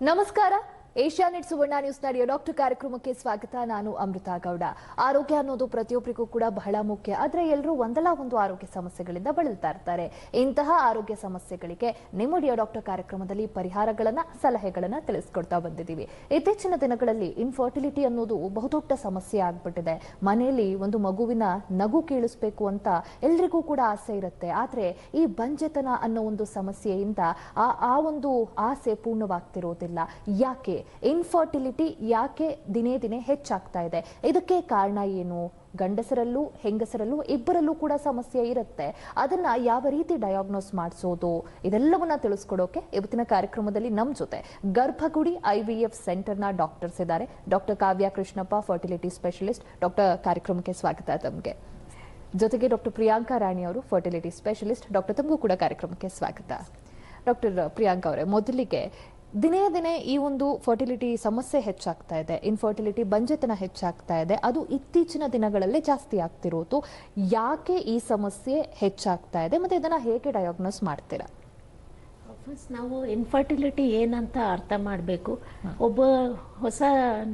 ನಮಸ್ಕಾರ ಏಷ್ಯಾನೆಟ್ ಸುವರ್ಣ ನ್ಯೂಸ್ ನಡೆಯೋ ಡಾಕ್ಟರ್ ಕಾರ್ಯಕ್ರಮಕ್ಕೆ ಸ್ವಾಗತ. ನಾನು ಅಮೃತ ಗೌಡ. ಆರೋಗ್ಯ ಅನ್ನೋದು ಪ್ರತಿಯೊಬ್ಬರಿಗೂ ಕೂಡ ಬಹಳ ಮುಖ್ಯ. ಆದ್ರೆ ಎಲ್ಲರೂ ಒಂದಲ್ಲ ಒಂದು ಆರೋಗ್ಯ ಸಮಸ್ಯೆಗಳಿಂದ ಬಳಲ್ತಾ ಇರ್ತಾರೆ. ಇಂತಹ ಆರೋಗ್ಯ ಸಮಸ್ಯೆಗಳಿಗೆ ನಿಮ್ಮ ಡಿಯೋ ಡಾಕ್ಟರ್ ಕಾರ್ಯಕ್ರಮದಲ್ಲಿ ಪರಿಹಾರಗಳನ್ನ, ಸಲಹೆಗಳನ್ನ ತಿಳಿಸ್ಕೊಡ್ತಾ ಬಂದಿದ್ದೀವಿ. ಇತ್ತೀಚಿನ ದಿನಗಳಲ್ಲಿ ಇನ್ಫರ್ಟಿಲಿಟಿ ಅನ್ನೋದು ಬಹುದೊಡ್ಡ ಸಮಸ್ಯೆ ಆಗ್ಬಿಟ್ಟಿದೆ. ಮನೆಯಲ್ಲಿ ಒಂದು ಮಗುವಿನ ನಗು ಕೇಳಿಸ್ಬೇಕು ಅಂತ ಎಲ್ರಿಗೂ ಕೂಡ ಆಸೆ ಇರುತ್ತೆ. ಆದ್ರೆ ಈ ಬಂಜೆತನ ಅನ್ನೋ ಒಂದು ಸಮಸ್ಯೆಯಿಂದ ಆ ಒಂದು ಆಸೆ ಪೂರ್ಣವಾಗ್ತಿರೋದಿಲ್ಲ. ಯಾಕೆ? ಇನ್ಫರ್ಟಿಲಿಟಿ ಯಾಕೆ ದಿನೇ ದಿನೇ ಹೆಚ್ಚಾಗ್ತಾ ಇದೆ? ಇದಕ್ಕೆ ಕಾರಣ ಏನು? ಗಂಡಸರಲ್ಲೂ, ಹೆಂಗಸರಲ್ಲೂ, ಇಬ್ಬರಲ್ಲೂ ಕೂಡ ಸಮಸ್ಯೆ ಇರುತ್ತೆ. ಅದನ್ನ ಯಾವ ರೀತಿ ಡಯಾಗ್ನೋಸ್ ಮಾಡಿಸೋದು? ಇದೆಲ್ಲವನ್ನ ತಿಳಿಸ್ಕೊಡೋಕೆ ಇವತ್ತಿನ ಕಾರ್ಯಕ್ರಮದಲ್ಲಿ ನಮ್ಮ ಜೊತೆ ಗರ್ಭಗುಡಿ ಐ ವಿ ಎಫ್ ಸೆಂಟರ್ನ ಡಾಕ್ಟರ್ಸ್ ಇದ್ದಾರೆ. Doctor Kavya Krishnappa fertility specialist doctor ಕಾರ್ಯಕ್ರಮಕ್ಕೆ ಸ್ವಾಗತ ತಮಗೆ. ಜೊತೆಗೆ ಡಾಕ್ಟರ್ ಪ್ರಿಯಾಂಕಾ ರಾಣಿ ಅವರು ಫರ್ಟಿಲಿಟಿ ಸ್ಪೆಷಲಿಸ್ಟ್ ಡಾಕ್ಟರ್ ತಮಗೂ ಕೂಡ ಕಾರ್ಯಕ್ರಮಕ್ಕೆ ಸ್ವಾಗತ. ಡಾಕ್ಟರ್ ಪ್ರಿಯಾಂಕಾ ಅವರೇ, ಮೊದಲಿಗೆ ದಿನೇ ದಿನೇ ಈ ಒಂದು ಫರ್ಟಿಲಿಟಿ ಸಮಸ್ಯೆ ಹೆಚ್ಚಾಗ್ತಾ ಇದೆ. ಇನ್ಫರ್ಟಿಲಿಟಿ ಬಂಜೆತನ ಹೆಚ್ಚಾಗ್ತಾ ಇದೆ. ಅದು ಇತ್ತೀಚಿನ ದಿನಗಳಲ್ಲೇ ಜಾಸ್ತಿ ಆಗ್ತಿರೋದು. ಯಾಕೆ ಈ ಸಮಸ್ಯೆ ಹೆಚ್ಚಾಗ್ತಾ ಇದೆ? ಮತ್ತೆ ಇದನ್ನ ಹೇಗೆ ಡಯಾಗ್ನೋಸ್ ಮಾಡ್ತೀರಾ? ಫಸ್ಟ್ ನಾವು ಇನ್ಫರ್ಟಿಲಿಟಿ ಏನಂತ ಅರ್ಥ ಮಾಡಬೇಕು. ಒಬ್ಬ ಹೊಸ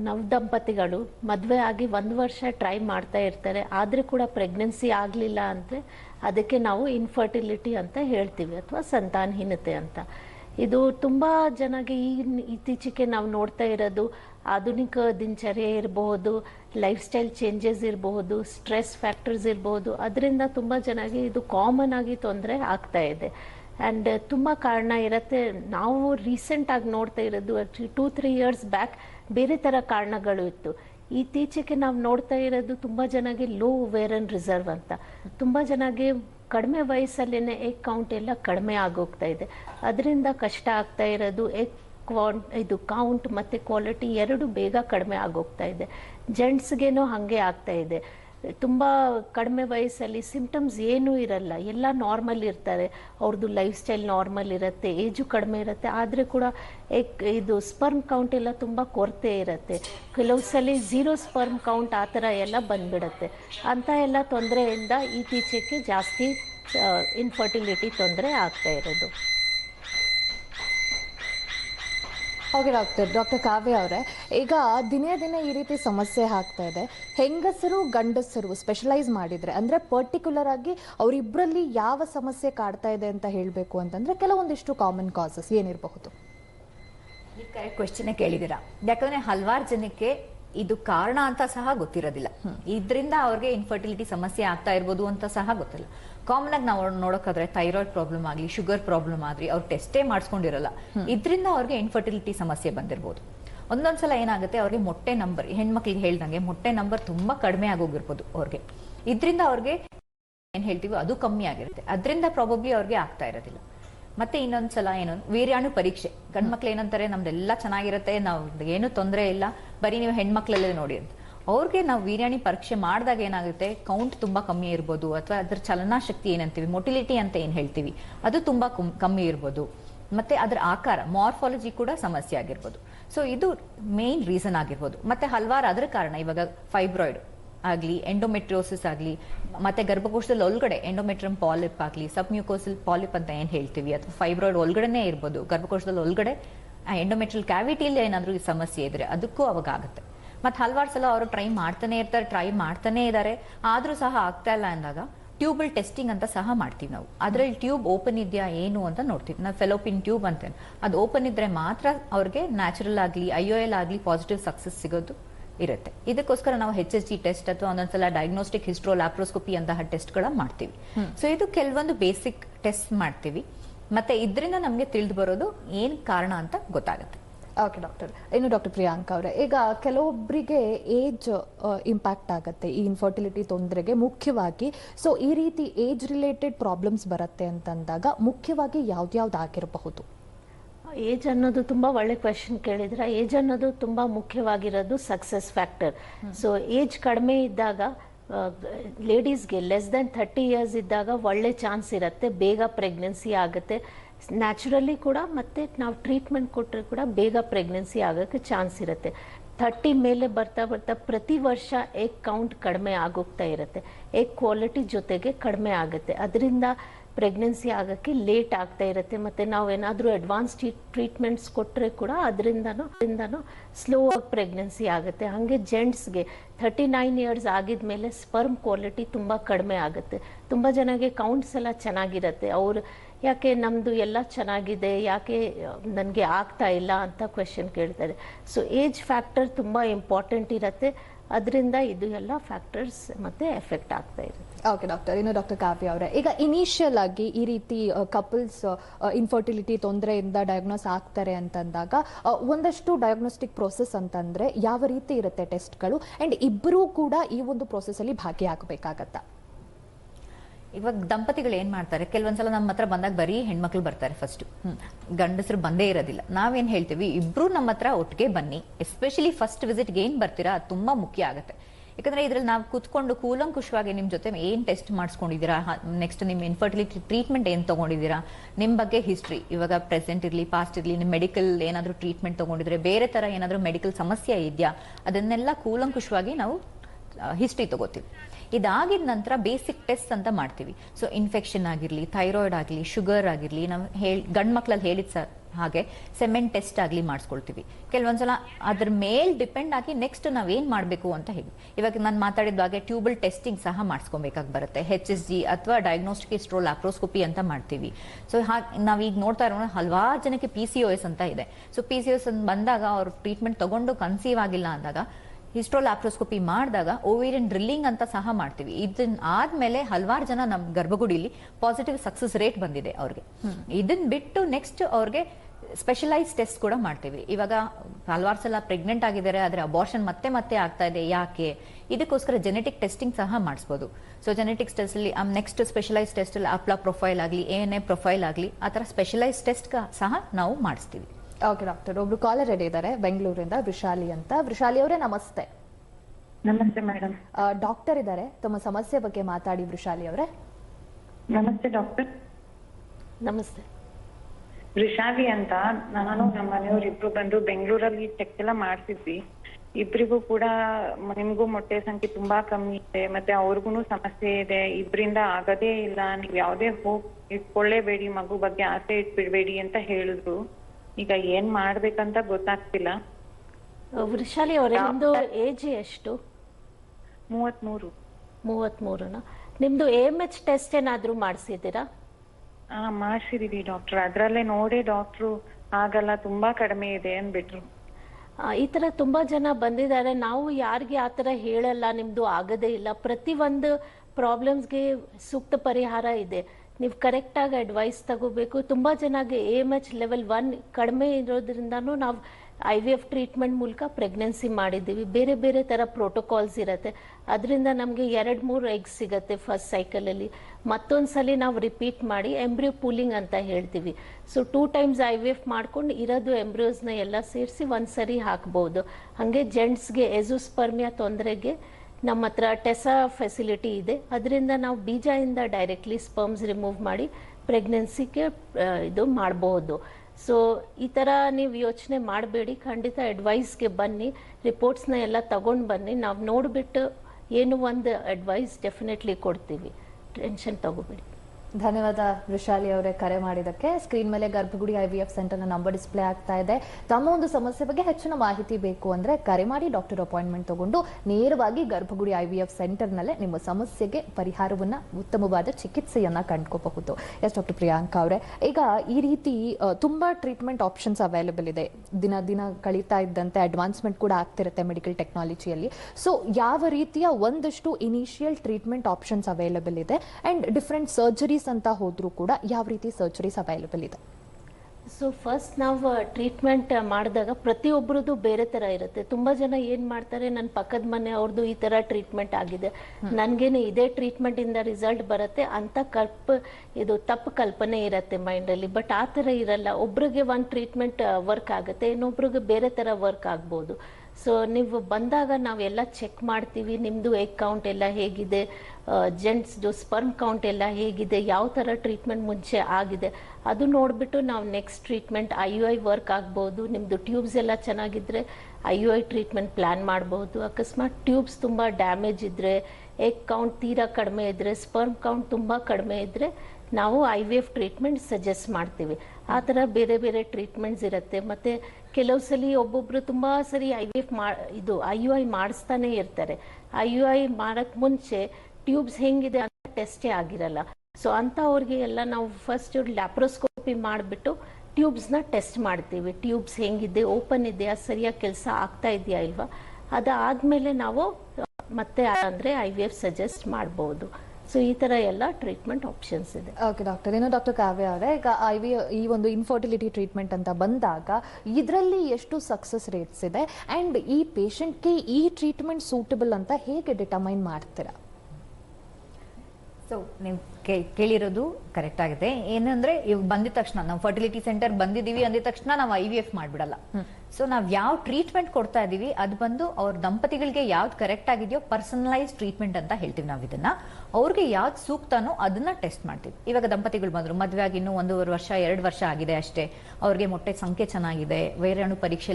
ನವದಂಪತಿಗಳು ಮದುವೆ ಆಗಿ ಒಂದು ವರ್ಷ ಟ್ರೈ ಮಾಡ್ತಾ ಇರ್ತಾರೆ. ಆದ್ರೆ ಕೂಡ ಪ್ರೆಗ್ನೆನ್ಸಿ ಆಗಲಿಲ್ಲ ಅಂದರೆ ಅದಕ್ಕೆ ನಾವು ಇನ್ಫರ್ಟಿಲಿಟಿ ಅಂತ ಹೇಳ್ತೀವಿ. ಅಥವಾ ಸಂತಾನಹೀನತೆ ಅಂತ. ಇದು ತುಂಬ ಜನಗೆ ಈ ಇತ್ತೀಚೆಗೆ ನಾವು ನೋಡ್ತಾ ಇರೋದು ಆಧುನಿಕ ದಿನಚರ್ಯ ಇರಬಹುದು ಲೈಫ್ ಸ್ಟೈಲ್ ಚೇಂಜಸ್ ಇರಬಹುದು ಸ್ಟ್ರೆಸ್ ಫ್ಯಾಕ್ಟರ್ಸ್ ಇರಬಹುದು. ಅದರಿಂದ ತುಂಬ ಜನಗೆ ಇದು ಕಾಮನ್ ಆಗಿ ತೊಂದರೆ ಆಗ್ತಾ ಇದೆ. ಆ್ಯಂಡ್ ತುಂಬ ಕಾರಣ ಇರುತ್ತೆ. ನಾವು ರೀಸೆಂಟ್ ಆಗಿ ನೋಡ್ತಾ ಇರೋದು actually two three years back ಬೇರೆ ಥರ ಕಾರಣಗಳು ಇತ್ತು. ಇತ್ತೀಚೆಗೆ ನಾವು ನೋಡ್ತಾ ಇರೋದು ತುಂಬ ಜನಗೆ ಲೋ ವೇರ್ ಅಂಡ್ ರಿಸರ್ವ್ ಅಂತ. ತುಂಬ ಜನಗೆ ಕಡಿಮೆ ವಯಸ್ಸಲ್ಲೇ ಎಗ್ ಕೌಂಟ್ ಎಲ್ಲ ಕಡಿಮೆ ಆಗೋಗ್ತಾ ಇದೆ. ಅದರಿಂದ ಕಷ್ಟ ಆಗ್ತಾ ಇರೋದು ಎಗ್ ಕ್ವಾಂಟ್ ಇದು ಕೌಂಟ್ ಮತ್ತು ಕ್ವಾಲಿಟಿ ಎರಡು ಬೇಗ ಕಡಿಮೆ ಆಗೋಗ್ತಾ ಇದೆ. ಜೆಂಟ್ಸ್ಗೇನೋ ಹಾಗೆ ಆಗ್ತಾ ಇದೆ. ತುಂಬ ಕಡಿಮೆ ವಯಸ್ಸಲ್ಲಿ ಸಿಂಪ್ಟಮ್ಸ್ ಏನೂ ಇರಲ್ಲ. ಎಲ್ಲ ನಾರ್ಮಲ್ ಇರ್ತಾರೆ. ಅವ್ರದ್ದು ಲೈಫ್ ಸ್ಟೈಲ್ ನಾರ್ಮಲ್ ಇರುತ್ತೆ. ಏಜು ಕಡಿಮೆ ಇರುತ್ತೆ. ಆದರೆ ಕೂಡ ಇದು ಸ್ಪರ್ಮ್ ಕೌಂಟ್ ಎಲ್ಲ ತುಂಬ ಕೊರತೆ ಇರುತ್ತೆ. ಕೆಲವು ಸಲ ಝೀರೋ ಸ್ಪರ್ಮ್ ಕೌಂಟ್ ಆ ಥರ ಎಲ್ಲ ಬಂದ್ಬಿಡುತ್ತೆ. ಅಂಥ ಎಲ್ಲ ತೊಂದರೆಯಿಂದ ಇತ್ತೀಚೆಗೆ ಜಾಸ್ತಿ ಇನ್ಫರ್ಟಿಲಿಟಿ ತೊಂದರೆ ಆಗ್ತಾ ಇರೋದು. ಓಕೆ ಡಾಕ್ಟರ್ ಡಾಕ್ಟರ್ ಕಾವ್ಯ ಅವರೇ, ಈಗ ದಿನೇ ದಿನೇ ಈ ರೀತಿ ಸಮಸ್ಯೆ ಆಗ್ತಾ ಇದೆ. ಹೆಂಗಸರು, ಗಂಡಸರು ಸ್ಪೆಷಲೈಸ್ ಮಾಡಿದ್ರೆ, ಅಂದ್ರೆ ಪರ್ಟಿಕ್ಯುಲರ್ ಆಗಿ ಅವರಿಬ್ಬರಲ್ಲಿ ಯಾವ ಸಮಸ್ಯೆ ಕಾಡ್ತಾ ಇದೆ ಅಂತ ಹೇಳಬೇಕು ಅಂತಂದ್ರೆ ಕೆಲವೊಂದಿಷ್ಟು ಕಾಮನ್ ಕಾಸಸ್ ಏನಿರಬಹುದು? ನೀವು ಕರೆಕ್ಟ್ ಕ್ವೆಶ್ಚನ್ ಯಾಕಂದ್ರೆ ಹಲವಾರು ಜನಕ್ಕೆ ಇದು ಕಾರಣ ಅಂತ ಸಹ ಗೊತ್ತಿರೋದಿಲ್ಲ. ಇದರಿಂದ ಅವ್ರಿಗೆ ಇನ್ಫರ್ಟಿಲಿಟಿ ಸಮಸ್ಯೆ ಆಗ್ತಾ ಇರ್ಬೋದು ಅಂತ ಸಹ ಗೊತ್ತಿಲ್ಲ. ಕಾಮನ್ ಆಗಿ ನಾವು ನೋಡೋಕಾದ್ರೆ ಥೈರಾಯ್ಡ್ ಪ್ರಾಬ್ಲಮ್ ಆಗಲಿ ಶುಗರ್ ಪ್ರಾಬ್ಲಮ್ ಆದ್ರಿ ಅವ್ರು ಟೆಸ್ಟೇ ಮಾಡಿಸ್ಕೊಂಡಿರಲ್ಲ. ಇದರಿಂದ ಅವ್ರಿಗೆ ಇನ್ಫರ್ಟಿಲಿಟಿ ಸಮಸ್ಯೆ ಬಂದಿರ್ಬೋದು. ಒಂದೊಂದ್ಸಲ ಏನಾಗುತ್ತೆ, ಅವ್ರಿಗೆ ಮೊಟ್ಟೆ ನಂಬರ್ ಹೆಣ್ಮಕ್ಳಿಗೆ ಹೇಳ್ದಂಗೆ ಮೊಟ್ಟೆ ನಂಬರ್ ತುಂಬಾ ಕಡಿಮೆ ಆಗೋಗಿರ್ಬೋದು ಅವ್ರಿಗೆ. ಇದರಿಂದ ಅವ್ರಿಗೆ ಏನ್ ಹೇಳ್ತೀವಿ ಅದು ಕಮ್ಮಿ ಆಗಿರುತ್ತೆ. ಅದರಿಂದ ಪ್ರಾಬಬ್ಲಿ ಅವ್ರಿಗೆ ಆಗ್ತಾ ಇರೋದಿಲ್ಲ. ಮತ್ತೆ ಇನ್ನೊಂದ್ಸಲ ಏನು, ವೀರ್ಯಾಣು ಪರೀಕ್ಷೆ. ಗಂಡ್ಮಕ್ಳು ಏನಂತಾರೆ, ನಮ್ದೆಲ್ಲ ಚೆನ್ನಾಗಿರುತ್ತೆ ನಾವು ಏನು ತೊಂದರೆ ಇಲ್ಲ. ಬರೀ ನೀವು ಹೆಣ್ಮಕ್ಳಲ್ಲೇ ನೋಡಿ ಅಂತ. ಅವ್ರಿಗೆ ನಾವು ವೀರ್ಯಾಣಿ ಪರೀಕ್ಷೆ ಮಾಡಿದಾಗ ಏನಾಗುತ್ತೆ ಕೌಂಟ್ ತುಂಬಾ ಕಮ್ಮಿ ಇರ್ಬೋದು, ಅಥವಾ ಅದ್ರ ಚಲನಾಶಕ್ತಿ ಏನಂತೀವಿ ಮೊಟಿಲಿಟಿ ಅಂತ ಏನ್ ಹೇಳ್ತೀವಿ, ಅದು ತುಂಬಾ ಕಮ್- ಕಮ್ಮಿ ಇರ್ಬೋದು. ಮತ್ತೆ ಅದರ ಆಕಾರ ಮಾರ್ಫಾಲಜಿ ಕೂಡ ಸಮಸ್ಯೆ ಆಗಿರ್ಬೋದು. ಸೊ ಇದು ಮೇನ್ ರೀಸನ್ ಆಗಿರ್ಬೋದು. ಮತ್ತೆ ಹಲವಾರು ಅದರ ಕಾರಣ, ಇವಾಗ ಫೈಬ್ರಾಯ್ಡ್ ಆಗ್ಲಿ ಎಂಡೋಮೆಟ್ರಿಯೋಸಿಸ್ ಆಗಲಿ, ಮತ್ತೆ ಗರ್ಭಕೋಶದಲ್ಲಿ ಒಳಗಡೆ ಎಂಡೋಮೆಟ್ರಮ್ ಪಾಲಿಪ್ ಆಗಲಿ ಸಬ್ ಮ್ಯೂಕೋಸಲ್ ಪಾಲಿಪ್ ಅಂತ ಏನು ಹೇಳ್ತೀವಿ? ಅಥವಾ ಫೈಬ್ರಾಯ್ಡ್ ಒಳಗಡೆನೇ ಇರ್ಬೋದು, ಗರ್ಭಕೋಶದಲ್ಲಿ ಒಳಗಡೆ ಎಂಡೋಮೆಟ್ರಿಯಲ್ ಕ್ಯಾವಿಟಿಯಲ್ಲಿ ಏನಾದರೂ ಈ ಸಮಸ್ಯೆ ಇದ್ರೆ ಅದಕ್ಕೂ ಅವಾಗ ಆಗುತ್ತೆ ಮತ್ತೆ ಹಲವಾರು ಸಲ ಅವರು ಟ್ರೈ ಮಾಡ್ತಾನೆ ಇರ್ತಾರೆ ಟ್ರೈ ಮಾಡ್ತಾನೆ ಇದ್ದಾರೆ ಆದರೂ ಸಹ ಆಗ್ತಾ ಇಲ್ಲ ಅಂದಾಗ ಟ್ಯೂಬಲ್ ಟೆಸ್ಟಿಂಗ್ ಅಂತ ಸಹ ಮಾಡ್ತೀವಿ ನಾವು. ಅದರಲ್ಲಿ ಟ್ಯೂಬ್ ಓಪನ್ ಇದೆಯಾ ಏನು ಅಂತ ನೋಡ್ತೀವಿ. ನಾವು ಫೆಲೋಪಿನ್ ಟ್ಯೂಬ್ ಅಂತ ಅದು ಓಪನ್ ಇದ್ರೆ ಮಾತ್ರ ಅವ್ರಿಗೆ ನ್ಯಾಚುರಲ್ ಆಗಲಿ ಐ ಒ ಎಲ್ ಆಗಲಿ ಪಾಸಿಟಿವ್ ಸಕ್ಸಸ್ ಸಿಗೋದು. ಇರುತ್ತೆ. ಇದಕ್ಕೋಸ್ಕರ ನಾವು ಹೆಚ್ ಎಸ್ ಜಿ ಟೆಸ್ಟ್ ಅಥವಾ ಒಂದೊಂದ್ಸಲ ಡಯಾಗ್ನೋಸ್ಟಿಕ್ ಹಿಸ್ಟ್ರೋ ಲ್ಯಾಪ್ರೋಸ್ಕೋಪಿ ಅಂತಹ ಟೆಸ್ಟ್ಗಳ ಮಾಡ್ತೀವಿ. ಸೊ ಇದು ಕೆಲವೊಂದು ಬೇಸಿಕ್ ಟೆಸ್ಟ್ ಮಾಡ್ತೀವಿ. ಮತ್ತೆ ಇದರಿಂದ ನಮಗೆ ತಿಳಿದು ಬರೋದು ಏನ್ ಕಾರಣ ಅಂತ ಗೊತ್ತಾಗುತ್ತೆ. ಓಕೆ ಡಾಕ್ಟರ್ ಇನ್ನು ಡಾಕ್ಟರ್ ಪ್ರಿಯಾಂಕಾ ಅವರೇ ಈಗ ಕೆಲವೊಬ್ಬರಿಗೆ ಏಜ್ ಇಂಪ್ಯಾಕ್ಟ್ ಆಗುತ್ತೆ ಈ ಇನ್ಫರ್ಟಿಲಿಟಿ ತೊಂದರೆಗೆ ಮುಖ್ಯವಾಗಿ. ಸೊ ಈ ರೀತಿ ಏಜ್ ರಿಲೇಟೆಡ್ ಪ್ರಾಬ್ಲಮ್ಸ್ ಬರುತ್ತೆ ಅಂತಂದಾಗ ಮುಖ್ಯವಾಗಿ ಯಾವ್ದ್ಯಾವ್ದು ಆಗಿರಬಹುದು? ಏಜ್ ಅನ್ನೋದು ತುಂಬ ಒಳ್ಳೆ ಕ್ವೆಶನ್ ಕೇಳಿದ್ರೆ ಏಜ್ ಅನ್ನೋದು ತುಂಬ ಮುಖ್ಯವಾಗಿರೋದು ಸಕ್ಸಸ್ ಫ್ಯಾಕ್ಟರ್ ಸೊ ಏಜ್ ಕಡಿಮೆ ಇದ್ದಾಗ ಲೇಡೀಸ್ಗೆ ಲೆಸ್ ದೆನ್ ಥರ್ಟಿ ಇಯರ್ಸ್ ಇದ್ದಾಗ ಒಳ್ಳೆ ಚಾನ್ಸ್ ಇರುತ್ತೆ ಬೇಗ ಪ್ರೆಗ್ನೆನ್ಸಿ ಆಗುತ್ತೆ. ನ್ಯಾಚುರಲಿ ಕೂಡ ಮತ್ತೆ ನಾವು ಟ್ರೀಟ್ಮೆಂಟ್ ಕೊಟ್ಟರೆ ಕೂಡ ಬೇಗ ಪ್ರೆಗ್ನೆನ್ಸಿ ಆಗೋಕ್ಕೆ ಚಾನ್ಸ್ ಇರುತ್ತೆ. ಥರ್ಟಿ ಮೇಲೆ ಬರ್ತಾ ಬರ್ತಾ ಪ್ರತಿ ವರ್ಷ ಎಗ್ ಕೌಂಟ್ ಕಡಿಮೆ ಆಗೋಗ್ತಾ ಇರುತ್ತೆ. ಎಗ್ ಕ್ವಾಲಿಟಿ ಜೊತೆಗೆ ಕಡಿಮೆ ಆಗುತ್ತೆ. ಅದರಿಂದ ಪ್ರೆಗ್ನೆನ್ಸಿ ಆಗೋಕ್ಕೆ ಲೇಟ್ ಆಗ್ತಾ ಇರುತ್ತೆ. ಮತ್ತು ನಾವು ಏನಾದರೂ ಅಡ್ವಾನ್ಸ್ ಟ್ರೀಟ್ಮೆಂಟ್ಸ್ ಕೊಟ್ಟರೆ ಕೂಡ ಅದರಿಂದನೂ ಅದರಿಂದನೂ ಸ್ಲೋ ಆಗಿ ಪ್ರೆಗ್ನೆನ್ಸಿ ಆಗುತ್ತೆ. ಹಾಗೆ ಜೆಂಟ್ಸ್ಗೆ ಥರ್ಟಿ ನೈನ್ ಇಯರ್ಸ್ ಆಗಿದ ಮೇಲೆ ಸ್ಪರ್ಮ್ ಕ್ವಾಲಿಟಿ ತುಂಬ ಕಡಿಮೆ ಆಗುತ್ತೆ. ತುಂಬ ಜನಕ್ಕೆ ಕೌಂಟ್ಸ್ ಎಲ್ಲ ಚೆನ್ನಾಗಿರುತ್ತೆ. ಅವರು ಯಾಕೆ ನಮ್ಮದು ಎಲ್ಲ ಚೆನ್ನಾಗಿದೆ, ಯಾಕೆ ನನಗೆ ಆಗ್ತಾ ಇಲ್ಲ ಅಂತ ಕ್ವೆಶನ್ ಕೇಳ್ತಾರೆ. ಸೊ ಏಜ್ ಫ್ಯಾಕ್ಟರ್ ತುಂಬ ಇಂಪಾರ್ಟೆಂಟ್ ಇರುತ್ತೆ. ಅದರಿಂದ ಇದು ಎಲ್ಲ ಫ್ಯಾಕ್ಟರ್ಸ್ ಮತ್ತೆ ಎಫೆಕ್ಟ್ ಆಗ್ತಾ ಇರುತ್ತೆ. ಓಕೆ ಡಾಕ್ಟರ್ ಇನ್ನು ಡಾಕ್ಟರ್ ಕಾವ್ಯ ಅವರೇ. ಈಗ ಇನಿಷಿಯಲ್ ಆಗಿ ಈ ರೀತಿ ಕಪಲ್ಸ್ ಇನ್ಫರ್ಟಿಲಿಟಿ ತೊಂದರೆಯಿಂದ ಡಯಾಗ್ನೋಸ್ ಆಗ್ತಾರೆ ಅಂತಂದಾಗ ಒಂದಷ್ಟು ಡಯಾಗ್ನೋಸ್ಟಿಕ್ ಪ್ರೋಸೆಸ್ ಅಂತಂದ್ರೆ ಯಾವ ರೀತಿ ಇರುತ್ತೆ ಟೆಸ್ಟ್ಗಳು ಅಂಡ್ ಇಬ್ಬರೂ ಕೂಡ ಈ ಒಂದು ಪ್ರೋಸೆಸ್ ಅಲ್ಲಿ ಭಾಗಿಯಾಗಬೇಕಾಗತ್ತಾ? ಇವಾಗ ದಂಪತಿಗಳು ಏನ್ ಮಾಡ್ತಾರೆ? ಕೆಲವೊಂದ್ಸಲ ನಮ್ಮ ಹತ್ರ ಬಂದಾಗ ಬರೀ ಹೆಣ್ಮಕ್ಳು ಬರ್ತಾರೆ ಫಸ್ಟ್ ಗಂಡಸರು ಬಂದೇ ಇರೋದಿಲ್ಲ. ನಾವೇನ್ ಹೇಳ್ತೀವಿ? ಇಬ್ರು ನಮ್ಮ ಹತ್ರ ಒಟ್ಟಿಗೆ ಬನ್ನಿ. ಎಸ್ಪೆಷಲಿ ಫಸ್ಟ್ ವಿಸಿಟ್ಗೆ ಏನ್ ಬರ್ತೀರಾ? ಅದು ತುಂಬಾ ಮುಖ್ಯ ಆಗುತ್ತೆ. ಯಾಕಂದ್ರೆ ಇದ್ರಲ್ಲಿ ನಾವು ಕೂತ್ಕೊಂಡು ಕೂಲಂಕುಷವಾಗಿ ನಿಮ್ ಜೊತೆ ಏನ್ ಟೆಸ್ಟ್ ಮಾಡಿಸ್ಕೊಂಡಿದ್ದೀರಾ? ನೆಕ್ಸ್ಟ್ ನಿಮ್ ಇನ್ಫರ್ಟಿಲಿಟಿ ಟ್ರೀಟ್ಮೆಂಟ್ ಏನ್ ತಗೊಂಡಿದ್ದೀರಾ? ನಿಮ್ ಬಗ್ಗೆ ಹಿಸ್ಟ್ರಿ ಇವಾಗ ಪ್ರೆಸೆಂಟ್ ಇರ್ಲಿ ಪಾಸ್ಟ್ ಇರ್ಲಿ, ನಿಮ್ ಮೆಡಿಕಲ್ ಏನಾದರೂ ಟ್ರೀಟ್ಮೆಂಟ್ ತಗೊಂಡಿದ್ರೆ, ಬೇರೆ ತರ ಏನಾದರೂ ಮೆಡಿಕಲ್ ಸಮಸ್ಯೆ ಇದೆಯಾ? ಅದನ್ನೆಲ್ಲ ಕೂಲಂಕುಷವಾಗಿ ನಾವು ಹಿಸ್ಟ್ರಿ ತಗೋತೀವಿ. ಇದಾಗಿದ ನಂತರ ಬೇಸಿಕ್ ಟೆಸ್ಟ್ ಅಂತ ಮಾಡ್ತೀವಿ. ಸೊ ಇನ್ಫೆಕ್ಷನ್ ಆಗಿರಲಿ ಥೈರಾಯ್ಡ್ ಆಗಲಿ ಶುಗರ್ ಆಗಿರಲಿ, ನಾವು ಹೇಳಿ, ಗಂಡು ಮಕ್ಳಲ್ಲಿ ಹೇಳಿದ ಸರ್ ಹಾಗೆ ಸೆಮೆಂಟ್ ಟೆಸ್ಟ್ ಆಗಲಿ ಮಾಡಿಸ್ಕೊಳ್ತೀವಿ. ಕೆಲವೊಂದ್ಸಲ ಅದ್ರ ಮೇಲ್ ಡಿಪೆಂಡ್ ಆಗಿ ನೆಕ್ಸ್ಟ್ ನಾವೇನು ಮಾಡಬೇಕು ಅಂತ ಹೇಳಿ. ಇವಾಗ ನಾನು ಮಾತಾಡಿದ ಹಾಗೆ ಟ್ಯೂಬಲ್ ಟೆಸ್ಟಿಂಗ್ ಸಹ ಮಾಡಿಸ್ಕೊಬೇಕಾಗಿ ಬರುತ್ತೆ. ಹೆಚ್ ಎಸ್ ಜಿ ಅಥವಾ ಡಯಾಗ್ನೋಸ್ಟಿಕ್ ಸ್ಟ್ರೋಲ್ ಆಪ್ರೋಸ್ಕೋಪಿ ಅಂತ ಮಾಡ್ತೀವಿ. ಸೊ ನಾವೀಗ ನೋಡ್ತಾ ಇರೋ ಹಲವಾರು ಜನಕ್ಕೆ ಪಿ ಸಿ ಎಸ್ ಅಂತ ಇದೆ. ಸೊ ಪಿ ಸಿ ಎಸ್ ಬಂದಾಗ ಅವ್ರು ಟ್ರೀಟ್ಮೆಂಟ್ ತಗೊಂಡು ಕನ್ಸೀವ್ ಆಗಿಲ್ಲ ಅಂದಾಗ ಹಿಸ್ಟ್ರೋ ಲ್ಯಾಪ್ರೋಸ್ಕೋಪಿ ಮಾಡಿದಾಗ ಓವೇರಿಯನ್ ಡ್ರಿಲ್ಲಿಂಗ್ ಅಂತ ಸಹ ಮಾಡ್ತೀವಿ. ಇದನ್ನ ಆದ್ಮೇಲೆ ಹಲವಾರು ಜನ ನಮ್ಮ ಗರ್ಭಗುಡಿಲಿ ಪಾಸಿಟಿವ್ ಸಕ್ಸಸ್ ರೇಟ್ ಬಂದಿದೆ ಅವ್ರಿಗೆ. ಇದನ್ನ ಬಿಟ್ಟು ನೆಕ್ಸ್ಟ್ ಅವ್ರಿಗೆ ಸ್ಪೆಷಲೈಸ್ ಟೆಸ್ಟ್ ಕೂಡ ಮಾಡ್ತೀವಿ. ಇವಾಗ ಹಲವಾರು ಸಲ ಪ್ರೆಗ್ನೆಂಟ್ ಆಗಿದ್ದಾರೆ, ಆದರೆ ಅಬಾರ್ಷನ್ ಮತ್ತೆ ಮತ್ತೆ ಆಗ್ತಾ ಇದೆ, ಯಾಕೆ? ಇದಕ್ಕೋಸ್ಕರ ಜೆನೆಟಿಕ್ ಟೆಸ್ಟಿಂಗ್ ಸಹ ಮಾಡಿಸ್ಬೋದು. ಸೊ ಜೆನೆಟಿಕ್ಸ್ ಟೆಸ್ಟ್ ಅಲ್ಲಿ ನೆಕ್ಸ್ಟ್ ಸ್ಪೆಷಲೈಸ್ ಟೆಸ್ಟ್ ಅಲ್ಲಿ, ಅಪ್ಲಾ ಪ್ರೊಫೈಲ್ ಆಗಲಿ ಎ ಎನ್ ಎ ಪ್ರೊಫೈಲ್ ಆಗಲಿ, ಆ ಥರ ಸ್ಪೆಷಲೈಸ್ ಟೆಸ್ಟ್ ಸಹ ನಾವು ಮಾಡಿಸ್ತೀವಿ. Okay doctor. ಒಬ್ರು ಕಾಲರ್ ರೆಡಿ ಇದ್ದಾರೆ. ಬೆಂಗಳೂರಿಂದ ವೃಷಾಲಿ ಅಂತ. ವೃಷಾಲಿ ಅವರೇ ನಮಸ್ತೆ. ನಮಸ್ತೆ ಮೇಡಮ್ ಡಾಕ್ಟರ್ ಇದ್ದಾರೆ. ತಮ್ಮ ಸಮಸ್ಯೆ ಬಗ್ಗೆ ಮಾತಾಡಿ ವೃಷಾಲಿ ಅವರೇ. ನಮಸ್ತೆ ಡಾಕ್ಟರ್ ನಮಸ್ತೆ. ವೃಷಾಲಿ ಅಂತ ನಾನು ನಮ್ಮ ಮನೆಯವ್ರು ಇಬ್ರು ಬಂದು ಬೆಂಗಳೂರಲ್ಲಿ ಚೆಕ್ ಎಲ್ಲ ಮಾಡ್ತಿದ್ವಿ. ಇಬ್ರಿಗೂ ಕೂಡ ನಿಮ್ಗೂ ಮೊಟ್ಟೆ ಸಂಖ್ಯೆ ತುಂಬಾ ಕಮ್ಮಿ ಇದೆ. ಮತ್ತೆ ಅವ್ರಿಗೂ ಸಮಸ್ಯೆ ಇದೆ. ಇಬ್ರಿಂದ ಆಗದೇ ಇಲ್ಲ. ನೀವ್ ಯಾವ್ದೇ ಹೋಗಿ ಇಟ್ಕೊಳ್ಳೇಬೇಡಿ. ಮಗು ಬಗ್ಗೆ ಆಸೆ ಇಟ್ಬಿಡ್ಬೇಡಿ ಅಂತ ಹೇಳಿದ್ರು. ಈಗ ಏನ್ ಮಾಡ್ಬೇಕಂತ ಗೊತ್ತಾಗ್ತಿಲ್ಲ. ವೃಷಾಲಿ ಅವರೇ ನಿಮ್ದು ಏಜ್ ಎಷ್ಟು? ಮೂವತ್ಮೂರು. ಮೂವತ್ಮೂರನ? ನಿಮ್ದು ಎ ಎಂ ಎಚ್ ಟೆಸ್ಟ್ ಏನಾದ್ರೂ ಮಾಡಿಸಿದ್ದೀರಾ? ಹಾ ಮಾಡ್ಸಿದೀವಿ ಡಾಕ್ಟರ್ ಅದ್ರಲ್ಲೇ ನೋಡಿ ಡಾಕ್ಟ್ರು ಆಗಲ್ಲ ತುಂಬಾ ಕಡಿಮೆ ಇದೆ ಅಂದ್ಬಿಟ್ರು. ಆ, ಈ ತರ ತುಂಬಾ ಜನ ಬಂದಿದ್ದಾರೆ. ನಾವು ಯಾರಿಗೆ ಆ ತರ ಹೇಳಲ್ಲ ನಿಮ್ದು ಆಗದೇ ಇಲ್ಲ. ಪ್ರತಿ ಒಂದು ಪ್ರಾಬ್ಲಮ್ಸ್ಗೆ ಸೂಕ್ತ ಪರಿಹಾರ ಇದೆ. ನೀವು ಕರೆಕ್ಟಾಗಿ ಅಡ್ವೈಸ್ ತಗೋಬೇಕು. ತುಂಬ ಜನಗೆ A M H level one ಕಡಿಮೆ ಇರೋದ್ರಿಂದನೂ ನಾವು ಐ ವಿ ಎಫ್ ಟ್ರೀಟ್ಮೆಂಟ್ ಮೂಲಕ ಪ್ರೆಗ್ನೆನ್ಸಿ ಮಾಡಿದ್ದೀವಿ. ಬೇರೆ ಬೇರೆ ಥರ ಪ್ರೋಟೋಕಾಲ್ಸ್ ಇರುತ್ತೆ. ಅದರಿಂದ ನಮಗೆ ಎರಡು ಮೂರು ಎಗ್ ಸಿಗುತ್ತೆ ಫಸ್ಟ್ ಸೈಕಲಲ್ಲಿ ಮತ್ತೊಂದು ಸಲ ನಾವು ರಿಪೀಟ್ ಮಾಡಿ ಎಂಬ್ರಿಯೋ ಪೂಲಿಂಗ್ ಅಂತ ಹೇಳ್ತೀವಿ. So two times I V F ಮಾಡ್ಕೊಂಡು ಇರೋದು ಎಂಬ್ರಿಯೋಸ್ನ ಎಲ್ಲ ಸೇರಿಸಿ ಒಂದು ಸರಿ ಹಾಕ್ಬೋದು. ಹಾಗೆ ಜೆಂಟ್ಸ್ಗೆ ಎಜುಸ್ಪರ್ಮಿಯಾ ತೊಂದರೆಗೆ ನಮ್ಮ ಹತ್ರ ಟೆಸಾ ಫೆಸಿಲಿಟಿ ಇದೆ. ಅದರಿಂದ ನಾವು ಬೀಜದಿಂದ ಡೈರೆಕ್ಟ್ಲಿ ಸ್ಪರ್ಮ್ಸ್ ರಿಮೂವ್ ಮಾಡಿ ಪ್ರೆಗ್ನೆನ್ಸಿಗೆ ಇದು ಮಾಡಬಹುದು ಸೊ ಈ ಥರ ನೀವು ಯೋಚನೆ ಮಾಡಬೇಡಿ. ಖಂಡಿತ ಅಡ್ವೈಸ್ಗೆ ಬನ್ನಿ. ರಿಪೋರ್ಟ್ಸ್ನ ಎಲ್ಲ ತಗೊಂಡು ಬನ್ನಿ. ನಾವು ನೋಡಿಬಿಟ್ಟು ಏನು ಒಂದು ಅಡ್ವೈಸ್ ಡೆಫಿನೆಟ್ಲಿ ಕೊಡ್ತೀವಿ. ಟೆನ್ಷನ್ ತಗೋಬೇಡಿ. ಧನ್ಯವಾದ ವೃಷಾಲಿ ಅವರೇ ಕರೆ ಮಾಡಿದಕ್ಕೆ ಸ್ಕ್ರೀನ್ ಮೇಲೆ Garbhagudi I V F centre number display ಆಗ್ತಾ ಇದೆ. ತಮ್ಮ ಒಂದು ಸಮಸ್ಯೆ ಬಗ್ಗೆ ಹೆಚ್ಚಿನ ಮಾಹಿತಿ ಬೇಕು ಅಂದ್ರೆ ಕರೆ ಮಾಡಿ ಡಾಕ್ಟರ್ ಅಪಾಯಿಂಟ್ಮೆಂಟ್ ತಗೊಂಡು ನೇರವಾಗಿ ಗರ್ಭಗುಡಿ ಐ ವಿ ಎಫ್ ಸೆಂಟರ್ನಲ್ಲೇ ನಿಮ್ಮ ಸಮಸ್ಯೆಗೆ ಪರಿಹಾರವನ್ನ, ಉತ್ತಮವಾದ ಚಿಕಿತ್ಸೆಯನ್ನ ಕಂಡ್ಕೋಬಹುದು. ಎಸ್ ಡಾಕ್ಟರ್ ಪ್ರಿಯಾಂಕಾ ಅವರೇ. ಈಗ ಈ ರೀತಿ ತುಂಬಾ ಟ್ರೀಟ್ಮೆಂಟ್ ಆಪ್ಷನ್ಸ್ ಅವೈಲೇಬಲ್ ಇದೆ. ದಿನ ದಿನ ಕಳೀತಾ ಇದ್ದಂತೆ ಅಡ್ವಾನ್ಸ್ಮೆಂಟ್ ಕೂಡ ಆಗ್ತಿರುತ್ತೆ ಮೆಡಿಕಲ್ ಟೆಕ್ನಾಲಜಿಯಲ್ಲಿ ಸೊ ಯಾವ ರೀತಿಯ ಒಂದಷ್ಟು ಇನಿಷಿಯಲ್ ಟ್ರೀಟ್ಮೆಂಟ್ ಆಪ್ಷನ್ಸ್ ಅವೈಲೇಬಲ್ ಇದೆ. ಅಂಡ್ ಡಿಫ್ರೆಂಟ್ ಸರ್ಜರೀಸ್ ಅಂತ ಹೋದ್ರೂ ಕೂಡ ಯಾವ ರೀತಿ ಸರ್ಜರೀಸ್ ಅವೈಲೇಬಲ್ ಇದೆ. ಸೊ ಫಸ್ಟ್ ನಾವು ಟ್ರೀಟ್ಮೆಂಟ್ ಮಾಡಿದಾಗ ಪ್ರತಿಯೊಬ್ಬರದ್ದು ಬೇರೆ ಥರ ಇರುತ್ತೆ. ತುಂಬ ಜನ ಏನು ಮಾಡ್ತಾರೆ ನನ್ನ ಪಕ್ಕದ ಮನೆ ಅವ್ರದ್ದು ಈ ಥರ ಟ್ರೀಟ್ಮೆಂಟ್ ಆಗಿದೆ. ನನಗೇನು ಇದೇ ಟ್ರೀಟ್ಮೆಂಟಿಂದ ರಿಸಲ್ಟ್ ಬರುತ್ತೆ ಅಂತ ಕಲ್ಪ ಇದು ತಪ್ಪು ಕಲ್ಪನೆ ಇರುತ್ತೆ ಮೈಂಡಲ್ಲಿ ಬಟ್ ಆ ಥರ ಇರಲ್ಲ. ಒಬ್ರಿಗೆ ಒಂದು ಟ್ರೀಟ್ಮೆಂಟ್ ವರ್ಕ್ ಆಗುತ್ತೆ ಇನ್ನೊಬ್ರಿಗೆ ಬೇರೆ ಥರ ವರ್ಕ್ ಆಗ್ಬೋದು. ಸೊ ನೀವು ಬಂದಾಗ ನಾವೆಲ್ಲ ಚೆಕ್ ಮಾಡ್ತೀವಿ ನಿಮ್ಮದು ಎಗ್ ಕೌಂಟ್ ಎಲ್ಲ ಹೇಗಿದೆ ಜೆಂಟ್ಸ್ದು ಸ್ಪರ್ಮ್ ಕೌಂಟ್ ಎಲ್ಲ ಹೇಗಿದೆ, ಯಾವ ಥರ ಟ್ರೀಟ್ಮೆಂಟ್ ಮುಂಚೆ ಆಗಿದೆ, ಅದು ನೋಡಿಬಿಟ್ಟು ನಾವು next treatment I U I work ಆಗ್ಬೋದು ನಿಮ್ಮದು ಟ್ಯೂಬ್ಸ್ ಎಲ್ಲ ಚೆನ್ನಾಗಿದ್ರೆ I U I treatment plan ಮಾಡ್ಬೋದು. ಅಕಸ್ಮಾತ್ ಟ್ಯೂಬ್ಸ್ ತುಂಬ ಡ್ಯಾಮೇಜ್ ಇದ್ದರೆ ಎಗ್ ಕೌಂಟ್ ತೀರಾ ಕಡಿಮೆ ಇದ್ದರೆ ಸ್ಪರ್ಮ್ ಕೌಂಟ್ ತುಂಬ ಕಡಿಮೆ ಇದ್ದರೆ ನಾವು I V F treatment suggest ಮಾಡ್ತೀವಿ. ಆ ಥರ ಬೇರೆ ಬೇರೆ ಟ್ರೀಟ್ಮೆಂಟ್ಸ್ ಇರುತ್ತೆ. ಮತ್ತು ಕೆಲವು ಸಲ ಒಬ್ಬೊಬ್ರು ತುಂಬಾ ಸರಿ ಐ ವಿ ಎಫ್ ಮಾ, ಇದು ಐ ಯು ಐ ಮಾಡಿಸ್ತಾನೆ ಇರ್ತಾರೆ. ಐ ಯು ಐ ಮಾಡಕ್ ಮುಂಚೆ ಟ್ಯೂಬ್ಸ್ ಹೆಂಗಿದೆ ಅಂತ ಟೆಸ್ಟೇ ಆಗಿರಲ್ಲ. ಸೊ ಅಂಥವ್ರಿಗೆ ಎಲ್ಲ ನಾವು ಫಸ್ಟ್ ಲ್ಯಾಪ್ರೋಸ್ಕೋಪಿ ಮಾಡಿಬಿಟ್ಟು ಟ್ಯೂಬ್ಸ್ನ ಟೆಸ್ಟ್ ಮಾಡ್ತೀವಿ. ಟ್ಯೂಬ್ಸ್ ಹೆಂಗಿದೆ ಓಪನ್ ಇದೆಯಾ, ಸರಿಯಾಗಿ ಕೆಲಸ ಆಗ್ತಾ ಇದೆಯಾ ಇಲ್ವಾ? ಅದಾದ್ಮೇಲೆ ನಾವು ಮತ್ತೆ ಅಂದ್ರೆ ಐ ವಿ ಎಫ್ ಸಜೆಸ್ಟ್ ಮಾಡ್ಬೋದು. ಸೊ ಈ ಥರ ಎಲ್ಲ ಟ್ರೀಟ್ಮೆಂಟ್ ಆಪ್ಷನ್ಸ್ ಇದೆ. ಓಕೆ ಡಾಕ್ಟರ್ ಏನೋ ಡಾಕ್ಟರ್ ಕಾವ್ಯ ಅವರೇ ಈಗ ಐ ವಿ ಈ ಒಂದು ಇನ್ಫರ್ಟಿಲಿಟಿ ಟ್ರೀಟ್ಮೆಂಟ್ ಅಂತ ಬಂದಾಗ ಇದರಲ್ಲಿ ಎಷ್ಟು ಸಕ್ಸಸ್ ರೇಟ್ಸ್ ಇದೆ ಆ್ಯಂಡ್ ಈ ಪೇಷಂಟ್ಗೆ ಈ ಟ್ರೀಟ್ಮೆಂಟ್ ಸೂಟಬಲ್ ಅಂತ ಹೇಗೆ ಡಿಟರ್ಮೈನ್ ಮಾಡ್ತೀರಾ? ಸೊ ನೀವು ಕೇಳಿರೋದು ಕರೆಕ್ಟ್ ಆಗಿದೆ. ಏನಂದ್ರೆ ಇವ್ ಬಂದಿದ ತಕ್ಷಣ ನಾವು ಫರ್ಟಿಲಿಟಿ ಸೆಂಟರ್ ಬಂದಿದೀವಿ ಅಂದಿದ ತಕ್ಷಣ ನಾವು ಐ ವಿ ಎಫ್ ಮಾಡ್ಬಿಡಲ್ಲ. ಸೊ ನಾವ್ ಯಾವ ಟ್ರೀಟ್ಮೆಂಟ್ ಕೊಡ್ತಾ ಇದೀವಿ, ಅದು ಬಂದು ಅವ್ರ ದಂಪತಿಗಳಿಗೆ ಯಾವ್ದು ಕರೆಕ್ಟ್ ಆಗಿದೆಯೋ ಪರ್ಸನಲೈಸ್ ಟ್ರೀಟ್ಮೆಂಟ್ ಅಂತ ಹೇಳ್ತೀವಿ ನಾವು ಇದನ್ನ. ಅವ್ರಿಗೆ ಯಾವ್ದು ಸೂಕ್ತನೋ ಅದನ್ನ ಟೆಸ್ಟ್ ಮಾಡ್ತೀವಿ. ಇವಾಗ ದಂಪತಿಗಳು ಬಂದ್ರು, ಮದುವೆ ಆಗಿ ಇನ್ನೂ ಒಂದೂವರೆ ವರ್ಷ, ಎರಡು ವರ್ಷ ಆಗಿದೆ ಅಷ್ಟೇ. ಅವ್ರಿಗೆ ಮೊಟ್ಟೆ ಸಂಖ್ಯೆ ಚೆನ್ನಾಗಿದೆ, ವೈರಾಣು ಪರೀಕ್ಷೆ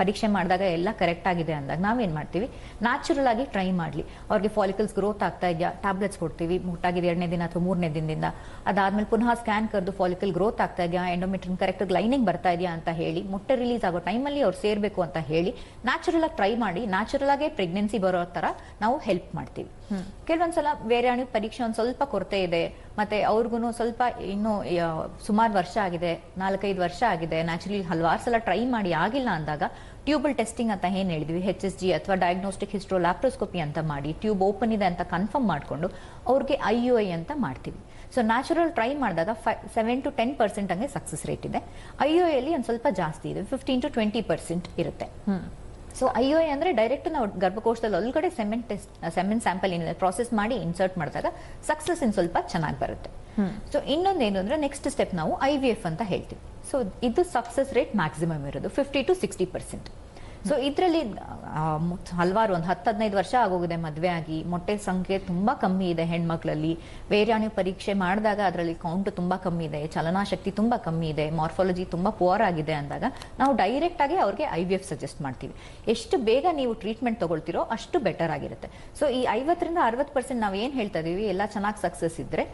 ಪರೀಕ್ಷೆ ಮಾಡಿದಾಗ ಎಲ್ಲ ಕರೆಕ್ಟ್ ಆಗಿದೆ ಅಂದಾಗ ನಾವೇನ್ ಮಾಡ್ತೀವಿ? ನ್ಯಾಚುರಲ್ ಆಗಿ ಟ್ರೈ ಮಾಡ್ಲಿ. ಅವ್ರಿಗೆ ಫಾಲಿಕಲ್ಸ್ ಗ್ರೋತ್ ಆಗ್ತಾ ಇದೆಯಾ ಟ್ಯಾಬ್ಲೆಟ್ಸ್ ಕೊಡ್ತೀವಿ, ಮುಟ್ಟಾಗಿದೆ ಎರಡನೇ ದಿನ ಅಥವಾ ಮೂರನೇ ದಿನದಿಂದ. ಅದಾದ್ಮೇಲೆ ಪುನಃ ಸ್ಕ್ಯಾನ್ ಕರೆದು ಫಾಲಿಕಲ್ ಗ್ರೋತ್ ಆಗ್ತಾ ಇದೆಯಾ ಎಂಡೋಮೆಟ್ರಿನ್ ಕರೆಕ್ಟ್ ಲೈನಿಂಗ್ ಬರ್ತಾ ಇದೆಯಾ ಅಂತ ಹೇಳಿ, ಮೊಟ್ಟೆ ರಿಲೀಸ್ ಆಗೋ ಟೈಮಲ್ಲಿ ಅವ್ರು ಸೇರ್ಬೇಕು ಅಂತ ಹೇಳಿ ನ್ಯಾಚುರಲ್ ಆಗಿ ಟ್ರೈ ಮಾಡಿ ನ್ಯಾಚುರಲ್ ಆಗೇ ಪ್ರೆಗ್ನೆನ್ಸಿ ಬರೋ ತರ ನಾವು ಹೆಲ್ಪ್ ಮಾಡ್ತೀವಿ. ಕೆಲವೊಂದ್ಸಲ ಬೇರೆ ಪರೀಕ್ಷೆ ಒಂದು ಸ್ವಲ್ಪ ಕೊರತೆ ಇದೆ ಮತ್ತೆ ಅವ್ರಿಗೂ ಸ್ವಲ್ಪ ಇನ್ನು ಸುಮಾರು ವರ್ಷ ಆಗಿದೆ ನಾಲ್ಕೈದು ವರ್ಷ ಆಗಿದೆ ನ್ಯಾಚುರಲಿ ಹಲವಾರು ಸಲ ಟ್ರೈ ಮಾಡಿ ಆಗಿಲ್ಲ ಅಂದಾಗ ಟ್ಯೂಬಲ್ ಟೆಸ್ಟಿಂಗ್ ಅಂತ ಏನ್ ಹೇಳಿದ್ವಿ? ಹೆಚ್ ಎಸ್ ಜಿ ಅಥವಾ ಡಯಾಗ್ನೋಸ್ಟಿಕ್ ಹಿಸ್ಟ್ರೋ ಲ್ಯಾಪ್ರೋಸ್ಕೋಪಿ ಅಂತ ಮಾಡಿ ಟ್ಯೂಬ್ ಓಪನ್ ಇದೆ ಅಂತ ಕನ್ಫರ್ಮ್ ಮಾಡ್ಕೊಂಡು ಅವ್ರಿಗೆ ಐ ಯು ಐ ಅಂತ ಮಾಡ್ತೀವಿ. ಸೊ ನ್ಯಾಚುರಲ್ ಟ್ರೈ ಮಾಡಿದಾಗ ಸೆವೆನ್ ಟು ಟೆನ್ ಪರ್ಸೆಂಟ್ ಹಂಗೆ ಸಕ್ಸಸ್ ರೇಟ್ ಇದೆ. ಐ ಯು ಐಯಲ್ಲಿ ಒಂದು ಸ್ವಲ್ಪ ಜಾಸ್ತಿ ಇದೆ ಫಿಫ್ಟೀನ್ ಟು ಟ್ವೆಂಟಿ ಪರ್ಸೆಂಟ್ ಇರುತ್ತೆ. ಸೊ ಐ ಯು ಐ ಅಂದ್ರೆ ಡೈರೆಕ್ಟ್ ನಾವು ಗರ್ಭಕೋಶದಲ್ಲಿ ಒಳಗಡೆ ಸೆಮೆಂಟ್ ಟೆಸ್ಟ್ ಸೆಮೆಂಟ್ ಸ್ಯಾಂಪಲ್ ಏನಿದೆ ಪ್ರಾಸೆಸ್ ಮಾಡಿ ಇನ್ಸರ್ಟ್ ಮಾಡಿದಾಗ ಸಕ್ಸಸ್ ಇನ್ ಸ್ವಲ್ಪ ಚೆನ್ನಾಗಿ ಬರುತ್ತೆ. ಸೊ ಇನ್ನೊಂದೇನು ಅಂದರೆ ನೆಕ್ಸ್ಟ್ ಸ್ಟೆಪ್ ನಾವು ಐ ವಿ ಎಫ್ ಅಂತ ಹೇಳ್ತೀವಿ. ಸೊ ಇದು ಸಕ್ಸಸ್ ರೇಟ್ ಮ್ಯಾಕ್ಸಿಮಮ್ ಇರೋದು fifty to sixty percent so ಇದರಲ್ಲಿ ಹಲವಾರು, ಒಂದು ಹತ್ತು ಹದಿನೈದು ವರ್ಷ ಆಗೋಗಿದೆ ಮದುವೆ ಆಗಿ. ಮೊಟ್ಟೆ ಸಂಖ್ಯೆ ತುಂಬ ಕಮ್ಮಿ ಇದೆ ಹೆಣ್ಮಕ್ಳಲ್ಲಿ. ವೇರ್ಯಾಣಿ ಪರೀಕ್ಷೆ ಮಾಡಿದಾಗ ಅದರಲ್ಲಿ ಕೌಂಟ್ ತುಂಬ ಕಮ್ಮಿ ಇದೆ. ಚಲನಾಶಕ್ತಿ ತುಂಬ ಕಮ್ಮಿ ಇದೆ. ಮಾರ್ಫಾಲಜಿ ತುಂಬ ಪುವರ್ ಆಗಿದೆ ಅಂದಾಗ ನಾವು ಡೈರೆಕ್ಟ್ ಆಗಿ ಅವ್ರಿಗೆ ಐ ವಿ ಎಫ್ ಸಜೆಸ್ಟ್ ಮಾಡ್ತೀವಿ. ಎಷ್ಟು ಬೇಗ ನೀವು ಟ್ರೀಟ್ಮೆಂಟ್ ತಗೊಳ್ತಿರೋ ಅಷ್ಟು ಬೆಟರ್ ಆಗಿರುತ್ತೆ. ಸೊ ಈ ಐವತ್ತರಿಂದ ಅರವತ್ತು ಪರ್ಸೆಂಟ್ ನಾವು ಏನು ಹೇಳ್ತಾ ಇದೀವಿ? ಎಲ್ಲ ಚೆನ್ನಾಗಿ ಸಕ್ಸಸ್ ಇದ್ರೆ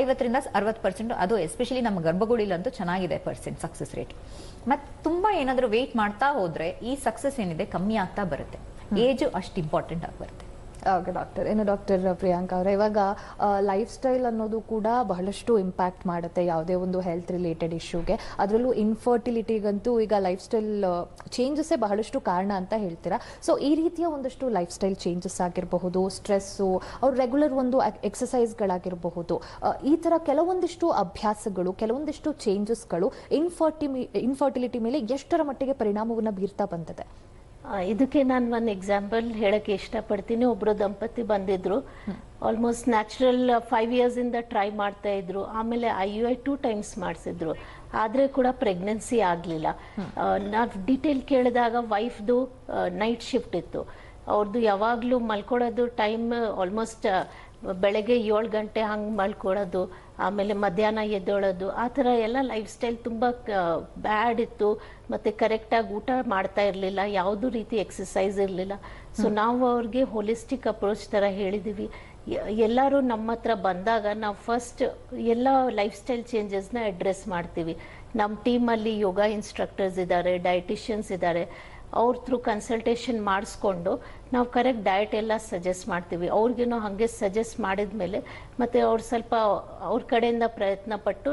ಐವತ್ತರಿಂದ ಅರವತ್ತು ಪರ್ಸೆಂಟ್ ಅದು ಎಸ್ಪೆಷಲಿ ನಮ್ಮ ಗರ್ಭಗುಡಿಲಂತೂ ಚೆನ್ನಾಗಿದೆ ಪರ್ಸೆಂಟ್ ಸಕ್ಸಸ್ ರೇಟ್ ಮತ್ತೆ ತುಂಬಾ ಏನಾದರೂ ವೆಯ್ಟ್ ಮಾಡ್ತಾ ಹೋದ್ರೆ ಈ ಸಕ್ಸಸ್ ಏನಿದೆ ಕಮ್ಮಿ ಆಗ್ತಾ ಬರುತ್ತೆ. ಏಜು ಅಷ್ಟು ಇಂಪಾರ್ಟೆಂಟ್ ಆಗಿ ಬರುತ್ತೆ. ಡಾಕ್ಟರ್ ಏನು ಡಾಕ್ಟರ್ ಪ್ರಿಯಾಂಕಾ ಅವರ? ಇವಾಗ ಲೈಫ್ ಸ್ಟೈಲ್ ಅನ್ನೋದು ಕೂಡ ಬಹಳಷ್ಟು ಇಂಪ್ಯಾಕ್ಟ್ ಮಾಡುತ್ತೆ ಯಾವುದೇ ಒಂದು ಹೆಲ್ತ್ ರಿಲೇಟೆಡ್ ಇಶ್ಯೂಗೆ ಅದರಲ್ಲೂ ಇನ್ಫರ್ಟಿಲಿಟಿಗಂತೂ ಈಗ ಲೈಫ್ ಸ್ಟೈಲ್ ಚೇಂಜಸ್ಸೇ ಬಹಳಷ್ಟು ಕಾರಣ ಅಂತ ಹೇಳ್ತೀರಾ? ಸೊ ಈ ರೀತಿಯ ಒಂದಷ್ಟು ಲೈಫ್ ಸ್ಟೈಲ್ ಚೇಂಜಸ್ ಆಗಿರಬಹುದು ಸ್ಟ್ರೆಸ್ಸು ಅವ್ರ ರೆಗ್ಯುಲರ್ ಒಂದು ಎಕ್ಸಸೈಸ್ಗಳಾಗಿರಬಹುದು ಈ ಥರ ಕೆಲವೊಂದಿಷ್ಟು ಅಭ್ಯಾಸಗಳು, ಕೆಲವೊಂದಿಷ್ಟು ಚೇಂಜಸ್ಗಳು ಇನ್ಫರ್ಟಿಮಿ ಇನ್ಫರ್ಟಿಲಿಟಿ ಮೇಲೆ ಎಷ್ಟರ ಮಟ್ಟಿಗೆ ಪರಿಣಾಮವನ್ನು ಬೀರ್ತಾ ಬಂದಿದೆ? ಇದಕ್ಕೆ ನಾನು ಒಂದು ಎಕ್ಸಾಂಪಲ್ ಹೇಳಕ್ಕೆ ಇಷ್ಟಪಡ್ತೀನಿ. ಒಬ್ಬರು ದಂಪತಿ ಬಂದಿದ್ರು. ಆಲ್ಮೋಸ್ಟ್ ನ್ಯಾಚುರಲ್ ಫೈವ್ ಇಯರ್ಸ್ ಇಂದ ಟ್ರೈ ಮಾಡ್ತಾ ಇದ್ರು. ಆಮೇಲೆ I U I two times ಮಾಡಿಸಿದ್ರು. ಆದರೆ ಕೂಡ ಪ್ರೆಗ್ನೆನ್ಸಿ ಆಗಲಿಲ್ಲ. ನಾವು ಡೀಟೇಲ್ ಕೇಳಿದಾಗ ವೈಫ್ದು ನೈಟ್ ಶಿಫ್ಟ್ ಇತ್ತು. ಅವ್ರದ್ದು ಯಾವಾಗಲೂ ಮಲ್ಕೊಳ್ಳೋದು ಟೈಮ್ ಆಲ್ಮೋಸ್ಟ್ ಬೆಳಗ್ಗೆ ಏಳು ಗಂಟೆ ಹಂಗೆ ಮಲ್ಕೊಳ್ಳೋದು ಆಮೇಲೆ ಮಧ್ಯಾಹ್ನ ಎದ್ದೋಳೋದು ಆ ಥರ ಎಲ್ಲ ಲೈಫ್ ಸ್ಟೈಲ್ ತುಂಬ ಬ್ಯಾಡ್ ಇತ್ತು. ಮತ್ತು ಕರೆಕ್ಟಾಗಿ ಊಟ ಮಾಡ್ತಾ ಇರಲಿಲ್ಲ ಯಾವುದೂ ರೀತಿ ಎಕ್ಸಸೈಸ್ ಇರಲಿಲ್ಲ. ಸೊ ನಾವು ಅವ್ರಿಗೆ ಹೋಲಿಸ್ಟಿಕ್ ಅಪ್ರೋಚ್ ಥರ ಹೇಳಿದ್ದೀವಿ ಎಲ್ಲರೂ ನಮ್ಮ ಹತ್ರ ಬಂದಾಗ ನಾವು ಫಸ್ಟ್ ಎಲ್ಲ ಲೈಫ್ ಸ್ಟೈಲ್ ಚೇಂಜಸ್ನ ಅಡ್ರೆಸ್ ಮಾಡ್ತೀವಿ. ನಮ್ಮ ಟೀಮಲ್ಲಿ ಯೋಗ ಇನ್ಸ್ಟ್ರಕ್ಟರ್ಸ್ ಇದ್ದಾರೆ ಡಯಟಿಷಿಯನ್ಸ್ ಇದ್ದಾರೆ ಅವ್ರ ಥ್ರೂ ಕನ್ಸಲ್ಟೇಷನ್ ಮಾಡಿಸ್ಕೊಂಡು ನಾವು ಕರೆಕ್ಟ್ ಡಯಟ್ ಎಲ್ಲ ಸಜೆಸ್ಟ್ ಮಾಡ್ತೀವಿ. ಅವ್ರಿಗೇನೋ ಹಾಗೆ ಸಜೆಸ್ಟ್ ಮಾಡಿದ್ಮೇಲೆ ಮತ್ತೆ ಅವ್ರು ಸ್ವಲ್ಪ ಅವ್ರ ಕಡೆಯಿಂದ ಪ್ರಯತ್ನ ಪಟ್ಟು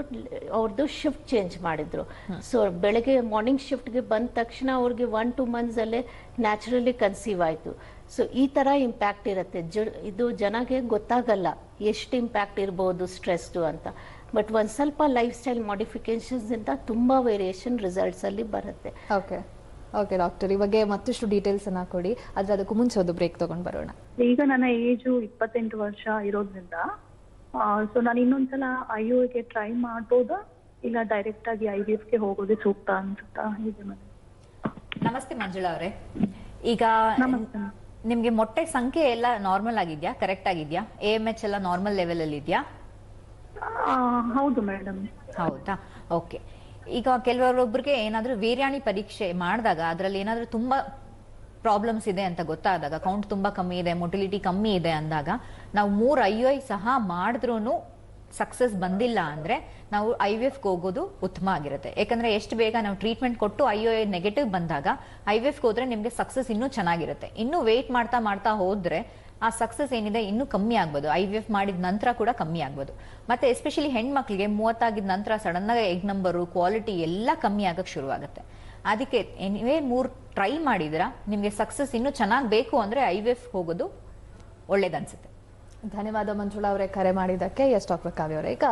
ಅವ್ರದ್ದು ಶಿಫ್ಟ್ ಚೇಂಜ್ ಮಾಡಿದ್ರು. ಸೊ ಬೆಳಗ್ಗೆ ಮಾರ್ನಿಂಗ್ ಶಿಫ್ಟ್ಗೆ ಬಂದ ತಕ್ಷಣ ಅವ್ರಿಗೆ ಒನ್ ಟು ಮಂತ್ಸಲ್ಲೇ ನ್ಯಾಚುರಲಿ ಕನ್ಸೀವ್ ಆಯಿತು. ಸೊ ಈ ಥರ ಇಂಪ್ಯಾಕ್ಟ್ ಇರುತ್ತೆ. ಜ ಇದು ಜನಗೆ ಗೊತ್ತಾಗಲ್ಲ ಎಷ್ಟು ಇಂಪ್ಯಾಕ್ಟ್ ಇರ್ಬೋದು ಸ್ಟ್ರೆಸ್ಡು ಅಂತ. ಬಟ್ ಒಂದು ಸ್ವಲ್ಪ ಲೈಫ್ ಸ್ಟೈಲ್ ಮಾಡಿಫಿಕೇಶನ್ಸಿಂದ ತುಂಬ ವೇರಿಯೇಷನ್ ರಿಸಲ್ಟ್ಸಲ್ಲಿ ಬರುತ್ತೆ. ಓಕೆ ಓಕೆ ಡಾಕ್ಟರ್ ಇವಾಗ ಮತ್ತಷ್ಟು ಡೀಟೇಲ್ಸ್ ಅನ್ನ ಕೊಡಿ. ಆದ್ರೆ ಅದಕ್ಕೂ ಮುಂಚೆ ಒಂದು ಬ್ರೇಕ್ ತಗೊಂಡ್ ಬರೋಣ. ಈಗ ನನ್ನ ಏಜು ಇಪ್ಪತ್ತೆಂಟು ವರ್ಷ ಇರೋದ್ರಿಂದ ಸೊ ನಾನು ಇನ್ನೊಂದ್ಸಲ ಐ ಯು ಗೆ ಟ್ರೈ ಮಾಡ್ಬೋದಾ? ಇಲ್ಲ ಡೈರೆಕ್ಟ್ ಆಗಿ ಐ ವಿ ಗೆ ಹೋಗೋದೇ ಸೂಕ್ತ ಅನ್ಸುತ್ತಾ? ಹೀಗೆ ನಮಸ್ತೆ ಮಂಜುಳಾ ಅವರೇ. ಈಗ. ನಿಮ್ಗೆ ಮೊಟ್ಟೆ ಸಂಖ್ಯೆ ಎಲ್ಲ ನಾರ್ಮಲ್ ಆಗಿದ್ಯಾ? ಕರೆಕ್ಟ್ ಆಗಿದ್ಯಾ? ಎ ಎಂ ಎಚ್ ಎಲ್ಲ ನಾರ್ಮಲ್ ಲೆವೆಲ್ ಅಲ್ಲಿ ಇದೆಯಾ? ಹೌದು ಮೇಡಮ್ ಹೌದಾ? ಓಕೆ ಈಗ ಕೆಲವರೊಬ್ಬರಿಗೆ ಏನಾದ್ರೂ ವೀರ್ಯಾಣಿ ಪರೀಕ್ಷೆ ಮಾಡಿದಾಗ ಅದರಲ್ಲಿ ಏನಾದ್ರೂ ತುಂಬಾ ಪ್ರಾಬ್ಲಮ್ಸ್ ಇದೆ ಅಂತ ಗೊತ್ತಾದಾಗ ಕೌಂಟ್ ತುಂಬಾ ಕಮ್ಮಿ ಇದೆ ಮೊಟಿಲಿಟಿ ಕಮ್ಮಿ ಇದೆ ಅಂದಾಗ, ನಾವು ಮೂರ್ ಐ ಐ ಸಹ ಮಾಡಿದ್ರೂ ಸಕ್ಸಸ್ ಬಂದಿಲ್ಲ ಅಂದ್ರೆ ನಾವು ಐ ವಿ ಎಫ್ಗೆ ಹೋಗೋದು ಉತ್ತಮ ಆಗಿರುತ್ತೆ. ಯಾಕಂದ್ರೆ ಎಷ್ಟು ಬೇಗ ನಾವು ಟ್ರೀಟ್ಮೆಂಟ್ ಕೊಟ್ಟು ಐ ಒ ನೆಗೆಟಿವ್ ಬಂದಾಗ, ಐ ವಿ ಎಫ್ಗೆ ಹೋದ್ರೆ ನಿಮಗೆ ಸಕ್ಸಸ್ ಇನ್ನೂ ಚೆನ್ನಾಗಿರುತ್ತೆ. ಇನ್ನೂ ವೇಟ್ ಮಾಡ್ತಾ ಮಾಡ್ತಾ ಹೋದ್ರೆ ಆ ಸಕ್ಸಸ್ ಏನಿದೆ ಇನ್ನೂ ಕಮ್ಮಿ ಆಗ್ಬೋದು. ಐ ವಿ ಎಫ್ ಮಾಡಿದ ನಂತರ ಕೂಡ ಕಮ್ಮಿ ಆಗ್ಬೋದು. ಮತ್ತೆ ಎಸ್ಪೆಷಲಿ ಹೆಣ್ಮಕ್ಳಿಗೆ ಮೂವತ್ತಾಗಿದ ನಂತರ ಸಡನ್ ಆಗಿ ಎಗ್ ನಂಬರು ಕ್ವಾಲಿಟಿ ಎಲ್ಲ ಕಮ್ಮಿ ಆಗಕ್ಕೆ ಶುರುವಾಗುತ್ತೆ. ಅದಕ್ಕೆ ಎನಿವೇ ಮೂರು ಟ್ರೈ ಮಾಡಿದ್ರ ನಿಮಗೆ ಸಕ್ಸಸ್ ಇನ್ನೂ ಚೆನ್ನಾಗಿ ಬೇಕು ಅಂದ್ರೆ ಐ ವಿ ಎಫ್ ಹೋಗೋದು ಒಳ್ಳೇದನ್ಸುತ್ತೆ ಧನ್ಯವಾದ ಮಂಜುಳಾ ಅವರೇ ಕರೆ ಮಾಡಿದ್ದಕ್ಕೆ, ಎಸ್ ಡಾಕ್ಟರ್ ಕಾವ್ಯ ಅವರೇ. ಈಗ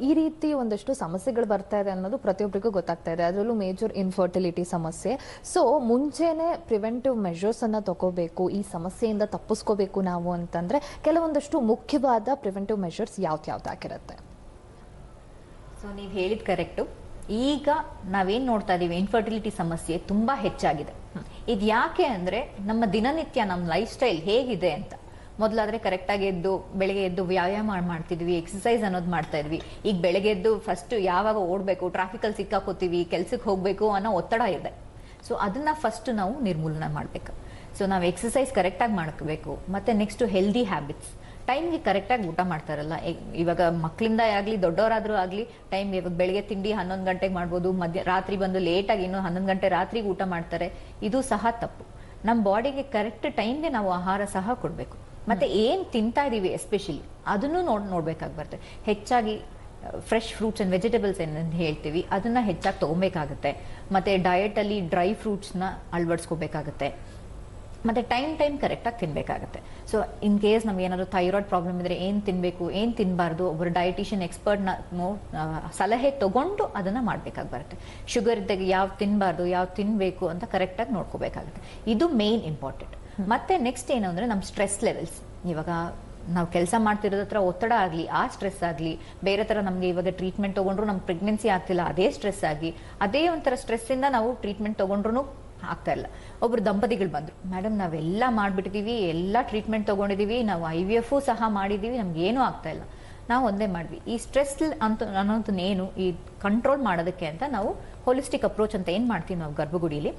ಈ ರೀತಿ ಒಂದಷ್ಟು ಸಮಸ್ಯೆಗಳು ಬರ್ತಾ ಇದೆ ಅನ್ನೋದು ಪ್ರತಿಯೊಬ್ಬರಿಗೂ ಗೊತ್ತಾಗ್ತಾ ಇದೆ. ಅದರಲ್ಲೂ ಮೇಜರ್ ಇನ್ಫರ್ಟಿಲಿಟಿ ಸಮಸ್ಯೆ. ಸೊ ಮುಂಚೆನೆ ಪ್ರಿವೆಂಟಿವ್ ಮೆಷರ್ಸ್ ಅನ್ನ ತಗೋಬೇಕು ಈ ಸಮಸ್ಯೆಯಿಂದ ತಪ್ಪಿಸ್ಕೋಬೇಕು ನಾವು ಅಂತಂದ್ರೆ, ಕೆಲವೊಂದಷ್ಟು ಮುಖ್ಯವಾದ ಪ್ರಿವೆಂಟಿವ್ ಮೆಷರ್ಸ್ ಯಾವ್ದು ಯಾವ್ದಾಗಿರುತ್ತೆ ಸೊ ನೀವು ಹೇಳಿದ ಕರೆಕ್ಟು ಈಗ ನಾವೇನ್ ನೋಡ್ತಾ ಇದೀವಿ ಇನ್ಫರ್ಟಿಲಿಟಿ ಸಮಸ್ಯೆ ತುಂಬಾ ಹೆಚ್ಚಾಗಿದೆ. ಇದು ಯಾಕೆ ಅಂದ್ರೆ, ನಮ್ಮ ದಿನನಿತ್ಯ ನಮ್ಮ ಲೈಫ್ ಸ್ಟೈಲ್ ಹೇಗಿದೆ ಅಂತ. ಮೊದಲಾದ್ರೆ ಕರೆಕ್ಟಾಗಿ ಎದ್ದು, ಬೆಳಗ್ಗೆ ಎದ್ದು ವ್ಯಾಯಾಮ ಮಾಡ್ತಿದ್ವಿ ಎಕ್ಸಸೈಸ್ ಅನ್ನೋದು ಮಾಡ್ತಾ ಇದ್ವಿ. ಈಗ ಬೆಳಗ್ಗೆ ಎದ್ದು ಫಸ್ಟ್ ಯಾವಾಗ ಓಡಬೇಕು ಟ್ರಾಫಿಕಲ್ಲಿ ಸಿಕ್ಕಾಕೋತೀವಿ ಕೆಲ್ಸಕ್ಕೆ ಹೋಗಬೇಕು ಅನ್ನೋ ಒತ್ತಡ ಇದೆ. ಸೊ ಅದನ್ನ ಫಸ್ಟ್ ನಾವು ನಿರ್ಮೂಲನೆ ಮಾಡ್ಬೇಕು. ಸೊ ನಾವು ಎಕ್ಸಸೈಸ್ ಕರೆಕ್ಟಾಗಿ ಮಾಡ್ಕೋಬೇಕು ಮತ್ತೆ ನೆಕ್ಸ್ಟ್ ಹೆಲ್ದಿ ಹ್ಯಾಬಿಟ್ಸ್ ಟೈಮ್ಗೆ ಕರೆಕ್ಟಾಗಿ ಊಟ ಮಾಡ್ತಾರಲ್ಲ. ಇವಾಗ ಮಕ್ಕಳಿಂದ ಆಗಲಿ ದೊಡ್ಡವರಾದರೂ ಆಗಲಿ ಟೈಮ್ ಇವಾಗ ಬೆಳಿಗ್ಗೆ ತಿಂಡಿ ಹನ್ನೊಂದು ಗಂಟೆಗೆ ಮಾಡ್ಬೋದು, ಮಧ್ಯ, ರಾತ್ರಿ ಬಂದು ಲೇಟಾಗಿ ಇನ್ನು ಹನ್ನೊಂದು ಗಂಟೆ ರಾತ್ರಿಗೆ ಊಟ ಮಾಡ್ತಾರೆ. ಇದು ಸಹ ತಪ್ಪು. ನಮ್ಮ ಬಾಡಿಗೆ ಕರೆಕ್ಟ್ ಟೈಮ್ಗೆ ನಾವು ಆಹಾರ ಸಹ ಕೊಡಬೇಕು. ಮತ್ತೆ ಏನ್ ತಿಂತಾ ಇದೀವಿ ಎಸ್ಪೆಷಲಿ ಅದನ್ನು ನೋಡ್ ನೋಡ್ಬೇಕಾಗಿ ಬರ್ತದೆ ಹೆಚ್ಚಾಗಿ ಫ್ರೆಶ್ ಫ್ರೂಟ್ಸ್ ಅಂಡ್ ವೆಜಿಟೇಬಲ್ಸ್ ಏನಂತ ಹೇಳ್ತೀವಿ, ಅದನ್ನ ಹೆಚ್ಚಾಗಿ ತಗೊಬೇಕಾಗುತ್ತೆ. ಮತ್ತೆ ಡಯಟ್ ಅಲ್ಲಿ ಡ್ರೈ ಫ್ರೂಟ್ಸ್ನ ಅಳವಡಿಸ್ಕೋಬೇಕಾಗುತ್ತೆ. ಮತ್ತೆ ಟೈಮ್ ಟೈಮ್ ಕರೆಕ್ಟಾಗಿ ತಿನ್ಬೇಕಾಗುತ್ತೆ. ಸೊ ಇನ್ ಕೇಸ್ ನಮ್ಗೆ ಏನಾದ್ರು ಥೈರಾಯ್ಡ್ ಪ್ರಾಬ್ಲಮ್ ಇದ್ರೆ ಏನ್ ತಿನ್ಬೇಕು, ಏನ್ ತಿನ್ನಬಾರ್ದು ಒಬ್ಬರು ಡಯಟಿಷಿಯನ್ ಎಕ್ಸ್ಪರ್ಟ್ನ ಸಲಹೆ ತಗೊಂಡು ಅದನ್ನ ಮಾಡ್ಬೇಕಾಗಿ ಬರುತ್ತೆ ಶುಗರ್ ಇದ್ದಾಗ ಯಾವ ತಿನ್ನಬಾರ್ದು ಯಾವ ತಿನ್ಬೇಕು ಅಂತ ಕರೆಕ್ಟಾಗಿ ನೋಡ್ಕೋಬೇಕಾಗುತ್ತೆ. ಇದು ಮೇನ್ ಇಂಪಾರ್ಟೆಂಟ್ ಮತ್ತೆ ನೆಕ್ಸ್ಟ್ ಏನು ಅಂದ್ರೆ ನಮ್ಮ ಸ್ಟ್ರೆಸ್ ಲೆವೆಲ್ಸ್ ಇವಾಗ ನಾವು ಕೆಲಸ ಮಾಡ್ತಿರೋದತ್ರ ಒತ್ತಡ ಆಗಲಿ, ಆ ಸ್ಟ್ರೆಸ್ ಆಗಲಿ, ಬೇರೆ ಥರ ನಮಗೆ ಇವಾಗ ಟ್ರೀಟ್ಮೆಂಟ್ ತೊಗೊಂಡ್ರು ನಮ್ಗೆ ಪ್ರೆಗ್ನೆನ್ಸಿ ಆಗ್ತಿಲ್ಲ, ಅದೇ ಸ್ಟ್ರೆಸ್ ಆಗಿ, ಅದೇ ಒಂಥರ ಸ್ಟ್ರೆಸ್ ಇಂದ ನಾವು ಟ್ರೀಟ್ಮೆಂಟ್ ತೊಗೊಂಡ್ರು ಆಗ್ತಾ ಇಲ್ಲ. ಒಬ್ರು ದಂಪತಿಗಳು ಬಂದರು ಮೇಡಮ್ ನಾವೆಲ್ಲ ಮಾಡಿಬಿಟ್ಟಿದ್ದೀವಿ ಎಲ್ಲ ಟ್ರೀಟ್ಮೆಂಟ್ ತೊಗೊಂಡಿದ್ದೀವಿ ನಾವು ಐ ವಿ ಎಫು ಸಹ ಮಾಡಿದ್ದೀವಿ ನಮ್ಗೆ ಏನು ಆಗ್ತಾ ಇಲ್ಲ. ನಾವು ಒಂದೇ ಮಾಡ್ವಿ ಈ ಸ್ಟ್ರೆಸ್ ಅಂತ ಅನ್ನೋದನ್ನೇನು ಈ ಕಂಟ್ರೋಲ್ ಮಾಡೋದಕ್ಕೆ ಅಂತ ನಾವು ಹೋಲಿಸ್ಟಿಕ್ ಅಪ್ರೋಚ್ ಅಂತ ಏನು ಮಾಡ್ತೀವಿ ನಾವು ಗರ್ಭಗುಡಿಲಿ?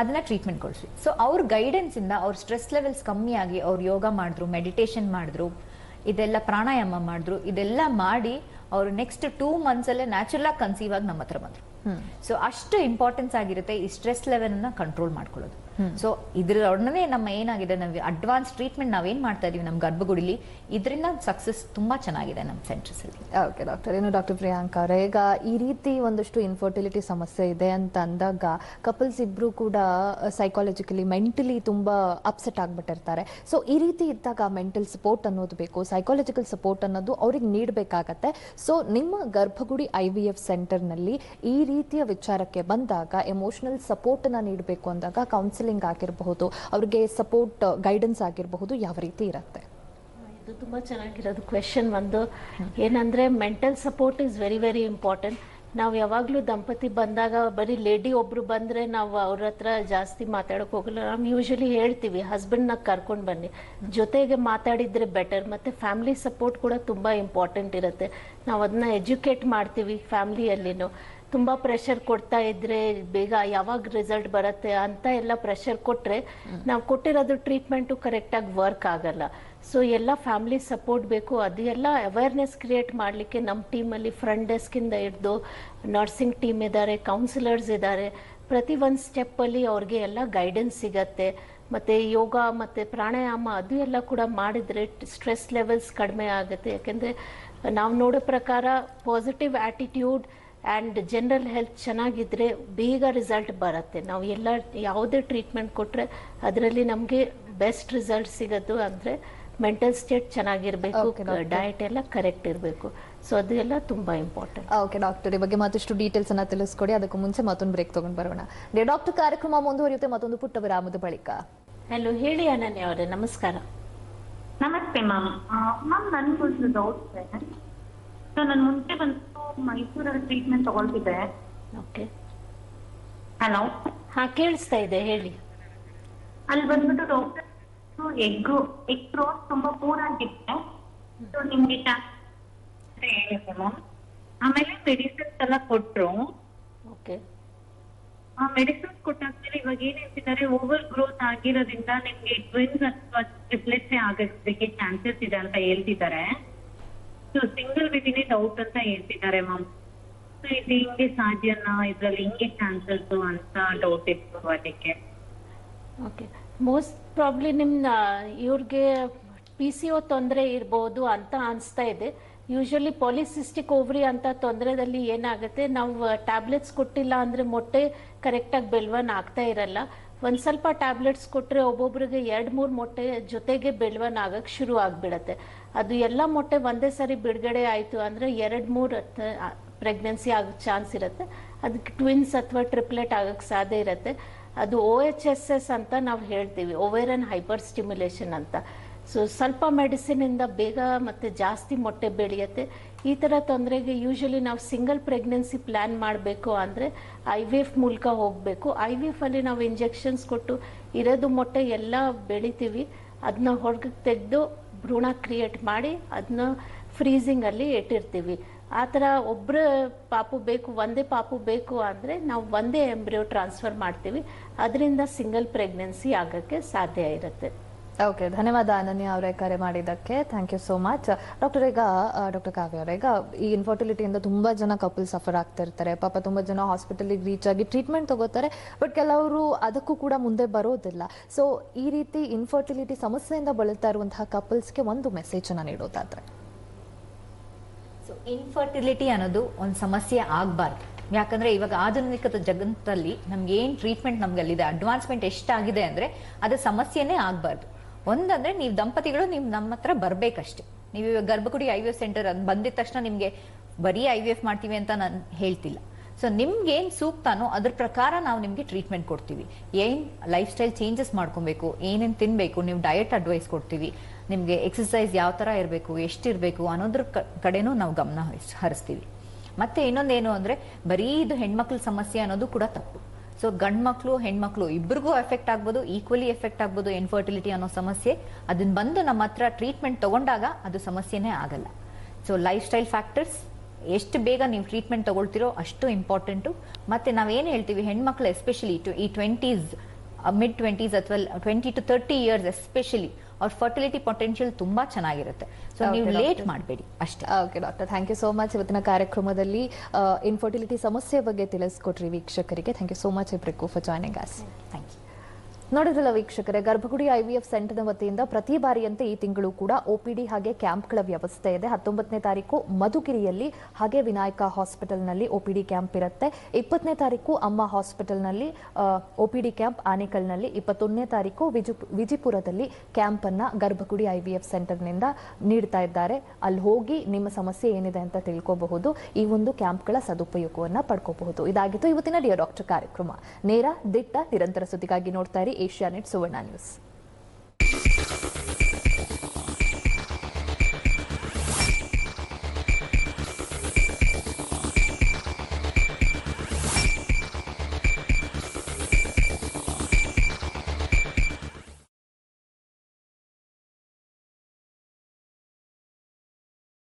ಅದನ್ನ ಟ್ರೀಟ್ಮೆಂಟ್ ಕೊಡಿಸಿ. ಸೊ ಅವ್ರ ಗೈಡೆನ್ಸ್ ಇಂದ ಅವ್ರ ಸ್ಟ್ರೆಸ್ ಲೆವೆಲ್ಸ್ ಕಮ್ಮಿ ಆಗಿ ಅವ್ರು ಯೋಗ ಮಾಡಿದ್ರು ಮೆಡಿಟೇಷನ್ ಮಾಡಿದ್ರು ಇದೆಲ್ಲ ಪ್ರಾಣಾಯಾಮ ಮಾಡಿದ್ರು ಇದೆಲ್ಲ ಮಾಡಿ ಅವರು ನೆಕ್ಸ್ಟ್ ಟೂ ಮಂತ್ಸ್ ಅಲ್ಲೇ ನ್ಯಾಚುರಲ್ ಆಗಿ ಕನ್ಸೀವ್ ಆಗಿ ನಮ್ಮ ಹತ್ರ ಬಂದ್ರು ಸೊ ಅಷ್ಟು ಇಂಪಾರ್ಟೆನ್ಸ್ ಆಗಿರುತ್ತೆ ಈ ಸ್ಟ್ರೆಸ್ ಲೆವೆಲ್ ಅನ್ನ ಕಂಟ್ರೋಲ್ ಮಾಡ್ಕೊಳ್ಳೋದು. ಸೊ ಇದ್ರೊಡನೆ ನಮ್ಮ ಏನಾಗಿದೆ ನಾವು ಅಡ್ವಾನ್ಸ್ ಟ್ರೀಟ್ಮೆಂಟ್ ನಾವೇನ್ ಮಾಡ್ತಾ ಇದೀವಿ ನಮ್ಮ ಗರ್ಭಗುಡಿಲಿ ಇದರಿಂದ ಸಕ್ಸಸ್ ತುಂಬಾ ಚೆನ್ನಾಗಿದೆ ನಮ್ಮ ಸೆಂಟರ್ಸ್ ಅಲ್ಲಿ. ಓಕೆ ಡಾಕ್ಟರ್ ಏನು ಡಾಕ್ಟರ್ ಪ್ರಿಯಾಂಕಾ ಅವರೇ ಈಗ ಈ ರೀತಿ ಒಂದಷ್ಟು ಇನ್ಫರ್ಟಿಲಿಟಿ ಸಮಸ್ಯೆ ಇದೆ ಅಂತ ಅಂದಾಗ ಕಪಲ್ಸ್ ಇಬ್ರು ಕೂಡ ಸೈಕಾಲಜಿಕಲಿ ಮೆಂಟಲಿ ತುಂಬಾ ಅಪ್ಸೆಟ್ ಆಗ್ಬಿಟ್ಟಿರ್ತಾರೆ. ಸೊ ಈ ರೀತಿ ಇದ್ದಾಗ ಮೆಂಟಲ್ ಸಪೋರ್ಟ್ ಅನ್ನೋದು ಬೇಕು ಸೈಕಾಲಜಿಕಲ್ ಸಪೋರ್ಟ್ ಅನ್ನೋದು ಅವ್ರಿಗೆ ನೀಡಬೇಕಾಗತ್ತೆ. ಸೊ ನಿಮ್ಮ ಗರ್ಭಗುಡಿ ಐ ವಿ ಎಫ್ ಸೆಂಟರ್ನಲ್ಲಿ ಈ ರೀತಿಯ ವಿಚಾರಕ್ಕೆ ಬಂದಾಗ ಎಮೋಷನಲ್ ಸಪೋರ್ಟ್ನ ನೀಡಬೇಕು ಅಂದಾಗ ಕೌನ್ಸಿಲಿಂಗ್ ಆಗಿರಬಹುದು, ಅವ್ರಿಗೆ ಸಪೋರ್ಟ್ ಗೈಡೆನ್ಸ್ ಆಗಿರಬಹುದು ಯಾವ ರೀತಿ ಇರುತ್ತೆ? ಇದು ತುಂಬ ಚೆನ್ನಾಗಿರೋದು ಕ್ವೆಶನ್ ಒಂದು. ಏನಂದ್ರೆ mental support is very very important ನಾವು ಯಾವಾಗಲೂ ದಂಪತಿ ಬಂದಾಗ ಬರೀ ಲೇಡಿ ಒಬ್ರು ಬಂದ್ರೆ ನಾವು ಅವ್ರ ಹತ್ರ ಜಾಸ್ತಿ ಮಾತಾಡೋಕೆ ಹೋಗಲ್ಲ. ನಾವು ಯೂಶಲಿ ಹೇಳ್ತೀವಿ ಹಸ್ಬೆಂಡ್ನ ಕರ್ಕೊಂಡು ಬನ್ನಿ. ಜೊತೆಗೆ ಮಾತಾಡಿದ್ರೆ ಬೆಟರ್ ಮತ್ತೆ ಫ್ಯಾಮಿಲಿ ಸಪೋರ್ಟ್ ಕೂಡ ತುಂಬಾ ಇಂಪಾರ್ಟೆಂಟ್ ಇರುತ್ತೆ. ನಾವು ಅದನ್ನ ಎಜುಕೇಟ್ ಮಾಡ್ತೀವಿ ಫ್ಯಾಮಿಲಿಯಲ್ಲಿನೂ ತುಂಬಾ ಪ್ರೆಷರ್ ಕೊಡ್ತಾ ಇದ್ರೆ ಬೇಗ ಯಾವಾಗ ರಿಸಲ್ಟ್ ಬರುತ್ತೆ ಅಂತ ಎಲ್ಲ ಪ್ರೆಷರ್ ಕೊಟ್ರೆ ನಾವು ಕೊಟ್ಟಿರೋದು ಟ್ರೀಟ್ಮೆಂಟು ಕರೆಕ್ಟಾಗಿ ವರ್ಕ್ ಆಗಲ್ಲ. ಸೊ ಎಲ್ಲ ಫ್ಯಾಮಿಲಿ ಸಪೋರ್ಟ್ ಬೇಕು. ಅದು ಎಲ್ಲ ಅವೇರ್ನೆಸ್ ಕ್ರಿಯೇಟ್ ಮಾಡಲಿಕ್ಕೆ ನಮ್ಮ ಟೀಮಲ್ಲಿ ಫ್ರಂಟ್ ಡೆಸ್ಕಿಂದ ಹಿಡ್ದು ನರ್ಸಿಂಗ್ ಟೀಮ್ ಇದ್ದಾರೆ ಕೌನ್ಸಿಲರ್ಸ್ ಇದ್ದಾರೆ ಪ್ರತಿ ಒಂದು ಸ್ಟೆಪ್ಪಲ್ಲಿ ಅವ್ರಿಗೆ ಎಲ್ಲ ಗೈಡೆನ್ಸ್ ಸಿಗತ್ತೆ. ಮತ್ತೆ ಯೋಗ ಮತ್ತೆ ಪ್ರಾಣಾಯಾಮ ಅದು ಎಲ್ಲ ಕೂಡ ಮಾಡಿದ್ರೆ ಸ್ಟ್ರೆಸ್ ಲೆವೆಲ್ಸ್ ಕಡಿಮೆ ಆಗುತ್ತೆ. ಯಾಕೆಂದ್ರೆ ನಾವು ನೋಡೋ ಪ್ರಕಾರ positive attitude and general health ಚೆನ್ನಾಗಿದ್ದರೆ ಬೇಗ ರಿಸಲ್ಟ್ ಬರುತ್ತೆ. ನಾವು ಎಲ್ಲ ಯಾವುದೇ ಟ್ರೀಟ್ಮೆಂಟ್ ಕೊಟ್ಟರೆ ಅದರಲ್ಲಿ ನಮಗೆ ಬೆಸ್ಟ್ ರಿಸಲ್ಟ್ ಸಿಗೋದು ಅಂದರೆ ಮೆಂಟಲ್ ಸ್ಟೇಟ್ ಚೆನ್ನಾಗಿರಬೇಕು. ಡಯಟ್ ಎಲ್ಲ ಕರೆಕ್ಟ್ ಇರಬೇಕು. ಸೊ ಅದು ಎಲ್ಲ ತುಂಬ ಇಂಪಾರ್ಟೆಂಟ್ ಓಕೆ ಡಾಕ್ಟರ್ ಈ ಬಗ್ಗೆ ಮತ್ತಷ್ಟು ಡೀಟೇಲ್ಸ್ ಅನ್ನ ತಿಳಿಸ್ಕೊಡಿ. ಅದಕ್ಕೂ ಮುಂಚೆ ಮತ್ತೊಂದು ಬ್ರೇಕ್ ತಗೊಂಡು ಬರೋಣ. ಡಾಕ್ಟರ್ ಕಾರ್ಯಕ್ರಮ ಮುಂದುವರಿಯುತ್ತೆ. ಮತ್ತೊಂದು ಪುಟ್ಟ ವಿರಾಮದ ಬಳಿಕ. ಹಲೋ ಹೇಳಿ ಅನನ್ಯ ಅವರೇ. ನಮಸ್ಕಾರ. ನಮಸ್ತೆ ಮ್ಯಾಮ್ ಮ್ಯಾಮ್ ನನ್ಗೊಂದು ಡೌಟ್ ಇದೆ. ಸೊ ನಾನು ಮುಂಚೆ ಬಂದು ಮೈಸೂರಲ್ಲಿ ಟ್ರೀಟ್ಮೆಂಟ್ ತಗೊಳ್ತಿದ್ದೆ. ಓಕೆ ಹಲೋ ಹಾ ಕೇಳಿಸ್ತಾ ಇದೆ ಹೇಳಿ. ಅಲ್ಲಿ ಬಂದ್ಬಿಟ್ಟು ಡಾಕ್ಟರ್ ಎಗ್ ಎಗ್ ರೋಸ್ ತುಂಬಾ ಪೂರ್ ಆಗಿತ್ತೆ. ಸೊ ನಿಮ್ಗೆ ಚಾನ್ಸ್ ಅಂತ ಹೇಳಿದೆ ಮ್ಯಾಮ್ ಆಮೇಲೆ ಮೆಡಿಸಿನ್ಸ್ ಎಲ್ಲ ಕೊಟ್ರು. ಓಕೆ ಆ ಮೆಡಿಸಿನ್ಸ್ ಕೊಟ್ಟಾದ್ಮೇಲೆ ಇವಾಗ ಏನ್ ಹೇಳ್ತಿದ್ದಾರೆ ಓವರ್ ಗ್ರೋತ್ ಆಗಿರೋದ್ರಿಂದ ನಿಮ್ಗೆ ಟ್ವಿನ್ಸ್ ಅಥವಾ ಟ್ರಿಪ್ಲೆಟ್ಸ್ ಆಗೋದಕ್ಕೆ ಚಾನ್ಸಸ್ ಇದೆ ಅಂತ ಹೇಳ್ತಿದ್ದಾರೆ. ಸೊ ಸಿಂಗಲ್ ಡೌಟ್ ಅಂತ ಹೇಳ್ತಿದ್ದಾರೆ ಮ್ಯಾಮ್ ಸೊ ಇದು ಹಿಂಗೆ ಸಾಧ್ಯನಾ? ಇದ್ರಲ್ಲಿ ಹಿಂಗೆ ಚಾನ್ಸಸ್ ಅಂತ ಡೌಟ್ ಇತ್ತು ಅದಕ್ಕೆ. ಓಕೆ ಮೋಸ್ಟ್ ಪ್ರಾಬ್ಲಿ ನಿಮ್ಮ ಇವ್ರಿಗೆ ಪಿ ಸಿ ಒ ತೊಂದರೆ ಇರ್ಬೋದು ಅಂತ ಅನಿಸ್ತಾ ಇದೆ. ಯೂಶಲಿ ಪಾಲಿಸಿಸ್ಟಿಕ್ ಓವ್ರಿ ಅಂತ ತೊಂದರೆದಲ್ಲಿ ಏನಾಗುತ್ತೆ, ನಾವು ಟ್ಯಾಬ್ಲೆಟ್ಸ್ ಕೊಟ್ಟಿಲ್ಲ ಅಂದ್ರೆ ಮೊಟ್ಟೆ ಕರೆಕ್ಟಾಗಿ ಬೆಳವನ್ ಆಗ್ತಾ ಇರಲ್ಲ. ಒಂದ್ ಸ್ವಲ್ಪ ಟ್ಯಾಬ್ಲೆಟ್ಸ್ ಕೊಟ್ಟರೆ ಒಬ್ಬೊಬ್ರಿಗೆ ಎರಡ್ ಮೂರು ಮೊಟ್ಟೆ ಜೊತೆಗೆ ಬೆಳವನ್ ಆಗಕ್ಕೆ ಶುರು ಆಗಿಬಿಡತ್ತೆ. ಅದು ಎಲ್ಲ ಮೊಟ್ಟೆ ಒಂದೇ ಸರಿ ಬಿಡುಗಡೆ ಆಯಿತು ಅಂದರೆ ಎರಡು ಮೂರು ಪ್ರೆಗ್ನೆನ್ಸಿ ಆಗೋ ಚಾನ್ಸ್ ಇರುತ್ತೆ. ಅದಕ್ಕೆ ಟ್ವಿನ್ಸ್ ಅಥವಾ ಟ್ರಿಪ್ಲೆಟ್ ಆಗೋಕ್ಕೆ ಸಾಧ್ಯ ಇರುತ್ತೆ. ಅದು ಓ ಎಚ್ ಎಸ್ ಎಸ್ ಅಂತ ನಾವು ಹೇಳ್ತೀವಿ ಓವೇರನ್ ಹೈಪರ್ ಸ್ಟಿಮ್ಯುಲೇಷನ್ ಅಂತ. ಸೊ ಸ್ವಲ್ಪ ಮೆಡಿಸಿನಿಂದ ಬೇಗ ಮತ್ತು ಜಾಸ್ತಿ ಮೊಟ್ಟೆ ಬೆಳೆಯುತ್ತೆ. ಈ ಥರ ತೊಂದರೆಗೆ ಯೂಶಲಿ ನಾವು ಸಿಂಗಲ್ ಪ್ರೆಗ್ನೆನ್ಸಿ ಪ್ಲ್ಯಾನ್ ಮಾಡಬೇಕು ಅಂದರೆ ಐ ವಿ ಎಫ್ ಮೂಲಕ ಹೋಗಬೇಕು. ಐ ವಿ ಎಫಲ್ಲಿ ನಾವು ಇಂಜೆಕ್ಷನ್ಸ್ ಕೊಟ್ಟು ಇರೋದು ಮೊಟ್ಟೆ ಎಲ್ಲ ಬೆಳಿತೀವಿ. ಅದನ್ನ ಹೊರಗೆ ತೆಗೆದು ಭ್ರೂಣ ಕ್ರಿಯೇಟ್ ಮಾಡಿ ಅದನ್ನ ಫ್ರೀಸಿಂಗಲ್ಲಿ ಇಟ್ಟಿರ್ತೀವಿ. ಆ ಥರ ಒಬ್ಬರು ಪಾಪು ಬೇಕು, ಒಂದೇ ಪಾಪು ಬೇಕು ಅಂದರೆ ನಾವು ಒಂದೇ ಎಂಬ್ರಿಯೋ ಟ್ರಾನ್ಸ್ಫರ್ ಮಾಡ್ತೀವಿ. ಅದರಿಂದ ಸಿಂಗಲ್ ಪ್ರೆಗ್ನೆನ್ಸಿ ಆಗೋಕ್ಕೆ ಸಾಧ್ಯ ಇರುತ್ತೆ. ಓಕೆ, ಧನ್ಯವಾದ ಅನನ್ಯ ಅವರೇ ಕರೆ ಮಾಡಿದ್ದಕ್ಕೆ. Thank you so much doctor ಈಗ ಡಾಕ್ಟರ್ ಕಾವ್ಯ ಅವರೇ, ಈಗ ಈ ಇನ್ಫರ್ಟಿಲಿಟಿಯಿಂದ ತುಂಬಾ ಜನ ಕಪಲ್ ಸಫರ್ ಆಗ್ತಾ ಇರ್ತಾರೆ. ಪಾಪ ತುಂಬಾ ಜನ ಹಾಸ್ಪಿಟಲ್ಗೆ ರೀಚ್ ಆಗಿ ಟ್ರೀಟ್ಮೆಂಟ್ ತಗೋತಾರೆ ಬಟ್ ಕೆಲವರು ಅದಕ್ಕೂ ಕೂಡ ಮುಂದೆ ಬರೋದಿಲ್ಲ. ಸೊ ಈ ರೀತಿ ಇನ್ಫರ್ಟಿಲಿಟಿ ಸಮಸ್ಯೆಯಿಂದ ಬಳಲ್ತಾ ಇರುವಂತಹ ಕಪಲ್ಸ್ಗೆ ಒಂದು ಮೆಸೇಜ್ ಅನ್ನ ನೀಡೋದಾದ್ರೆ. ಸೊ ಇನ್ಫರ್ಟಿಲಿಟಿ ಅನ್ನೋದು ಒಂದು ಸಮಸ್ಯೆ ಆಗಬಾರ್ದು. ಯಾಕಂದ್ರೆ ಇವಾಗ ಆಧುನಿಕ ಜಗತ್ತಲ್ಲಿ ನಮ್ಗೆ ಏನ್ ಟ್ರೀಟ್ಮೆಂಟ್ ನಮ್ಗೆ ಅಲ್ಲಿದೆ ಅಡ್ವಾನ್ಸ್ಮೆಂಟ್ ಎಷ್ಟಾಗಿದೆ ಅಂದ್ರೆ ಅದು ಸಮಸ್ಯೆನೇ ಆಗಬಾರ್ದು. ಒಂದಂದ್ರೆ ನೀವು ದಂಪತಿಗಳು ನಿಮ್ ನಮ್ಮ ಹತ್ರ ಬರ್ಬೇಕಷ್ಟೇ. ನೀವು ಇವಾಗ ಗರ್ಭಗುಡಿ ಐ ವಿ ಎಫ್ ಸೆಂಟರ್ ಅದು ಬಂದಿದ ತಕ್ಷಣ ನಿಮ್ಗೆ ಬರೀ ಐ ವಿ ಎಫ್ ಮಾಡ್ತೀವಿ ಅಂತ ನಾನು ಹೇಳ್ತಿಲ್ಲ. ಸೊ ನಿಮ್ಗೆ ಏನ್ ಸೂಕ್ತಾನೋ ಅದ್ರ ಪ್ರಕಾರ ನಾವು ನಿಮ್ಗೆ ಟ್ರೀಟ್ಮೆಂಟ್ ಕೊಡ್ತೀವಿ. ಏನ್ ಲೈಫ್ ಸ್ಟೈಲ್ ಚೇಂಜಸ್ ಮಾಡ್ಕೊಬೇಕು, ಏನೇನ್ ತಿನ್ಬೇಕು, ನೀವು ಡಯಟ್ ಅಡ್ವೈಸ್ ಕೊಡ್ತೀವಿ, ನಿಮ್ಗೆ ಎಕ್ಸಸೈಸ್ ಯಾವ ತರ ಇರಬೇಕು, ಎಷ್ಟಿರ್ಬೇಕು ಅನ್ನೋದ್ರ ಕಡೆನೂ ನಾವು ಗಮನ ಹರಿಸ್- ಹರಿಸ್ತೀವಿ. ಮತ್ತೆ ಇನ್ನೊಂದೇನು ಅಂದ್ರೆ ಬರೀ ಇದು ಹೆಣ್ಮಕ್ಳ ಸಮಸ್ಯೆ ಅನ್ನೋದು ಕೂಡ ತಪ್ಪು. ಸೊ ಗಂಡ್ ಮಕ್ಕಳು ಹೆಣ್ಮಕ್ಳು ಇಬ್ಬರಿಗೂ ಎಫೆಕ್ಟ್ ಆಗ್ಬೋದು ಈಕ್ವಲಿ ಎಫೆಕ್ಟ್ ಆಗ್ಬೋದು ಇನ್ಫರ್ಟಿಲಿಟಿ ಅನ್ನೋ ಸಮಸ್ಯೆ. ಅದನ್ನ ಬಂದು ನಮ್ಮ ಹತ್ರ ಟ್ರೀಟ್ಮೆಂಟ್ ತಗೊಂಡಾಗ ಅದು ಸಮಸ್ಯೆನೇ ಆಗಲ್ಲ. ಸೊ ಲೈಫ್ ಸ್ಟೈಲ್ ಫ್ಯಾಕ್ಟರ್ಸ್ ಎಷ್ಟು ಬೇಗ ನೀವು ಟ್ರೀಟ್ಮೆಂಟ್ ತಗೊಳ್ತಿರೋ ಅಷ್ಟು ಇಂಪಾರ್ಟೆಂಟು ಮತ್ತೆ ನಾವೇನು ಹೇಳ್ತೀವಿ ಹೆಣ್ಮಕ್ಳು ಎಸ್ಪೆಷಲಿ ಈ ಟ್ವೆಂಟೀಸ್ ಮಿಡ್ ಟ್ವೆಂಟೀಸ್ ಅಥವಾ twenty to thirty years especially ಅವ್ರ ಫರ್ಟಿಲಿಟಿ ಪೊಟೆನ್ಶಿಯಲ್ ತುಂಬಾ ಚೆನ್ನಾಗಿರುತ್ತೆ. ಸೊ ನೀವು ಲೇಟ್ ಮಾಡಬೇಡಿ. ಅಷ್ಟೇ. Okay doctor thank you so much ಇವತ್ತಿನ ಕಾರ್ಯಕ್ರಮದಲ್ಲಿ ಇನ್ಫರ್ಟಿಲಿಟಿ ಸಮಸ್ಯೆ ಬಗ್ಗೆ ತಿಳಿಸ್ಕೊಟ್ರಿ ವೀಕ್ಷಕರಿಗೆ. ಥ್ಯಾಂಕ್ ಯು ಸೋ ಮಚ್ ಇಬ್ರಿಗೂ for joining us thank you ನೋಡಿದ್ರಲ್ಲ ವೀಕ್ಷಕರೇ, ಗರ್ಭಗುಡಿ ಐವಿಎಫ್ ಸೆಂಟರ್ನ ವತಿಯಿಂದ ಪ್ರತಿ ಬಾರಿಯಂತೆ ಈ ತಿಂಗಳು ಕೂಡ ಒಪಿಡಿ ಹಾಗೆ ಕ್ಯಾಂಪ್ಗಳ ವ್ಯವಸ್ಥೆ ಇದೆ. ಹತ್ತೊಂಬತ್ತನೇ ತಾರೀಕು ಮಧುಗಿರಿಯಲ್ಲಿ ಹಾಗೆ ವಿನಾಯಕ ಹಾಸ್ಪಿಟಲ್ನಲ್ಲಿ ಒಪಿಡಿ ಕ್ಯಾಂಪ್ ಇರುತ್ತೆ. ಇಪ್ಪತ್ತನೇ ತಾರೀಕು ಅಮ್ಮ ಹಾಸ್ಪಿಟಲ್ನಲ್ಲಿ ಒಪಿಡಿ ಕ್ಯಾಂಪ್ ಆನೇಕಲ್ನಲ್ಲಿ, ಇಪ್ಪತ್ತೊಂದನೇ ತಾರೀಕು ವಿಜು- ವಿಜಿಪುರದಲ್ಲಿ ಕ್ಯಾಂಪ್ ಅನ್ನ ಗರ್ಭಗುಡಿ ಐವಿಎಫ್ ಸೆಂಟರ್ನಿಂದ ನೀಡ್ತಾ ಇದ್ದಾರೆ. ಅಲ್ಲಿ ಹೋಗಿ ನಿಮ್ಮ ಸಮಸ್ಯೆ ಏನಿದೆ ಅಂತ ತಿಳ್ಕೋಬಹುದು. ಈ ಒಂದು ಕ್ಯಾಂಪ್ಗಳ ಸದುಪಯೋಗವನ್ನ ಪಡ್ಕೋಬಹುದು. ಇದಾಗಿತ್ತು ಇವತ್ತಿನ ಡಿಯರ್ ಡಾಕ್ಟರ್ ಕಾರ್ಯಕ್ರಮ. ನೇರ, ದಿಟ್ಟ, ನಿರಂತರ ಸುದ್ದಿಗಾಗಿ ನೋಡ್ತಾ ಇರಿ. ಏಷ್ಯಾ ನೆಟ್ ಸುವರ್ಣ ನ್ಯೂಸ್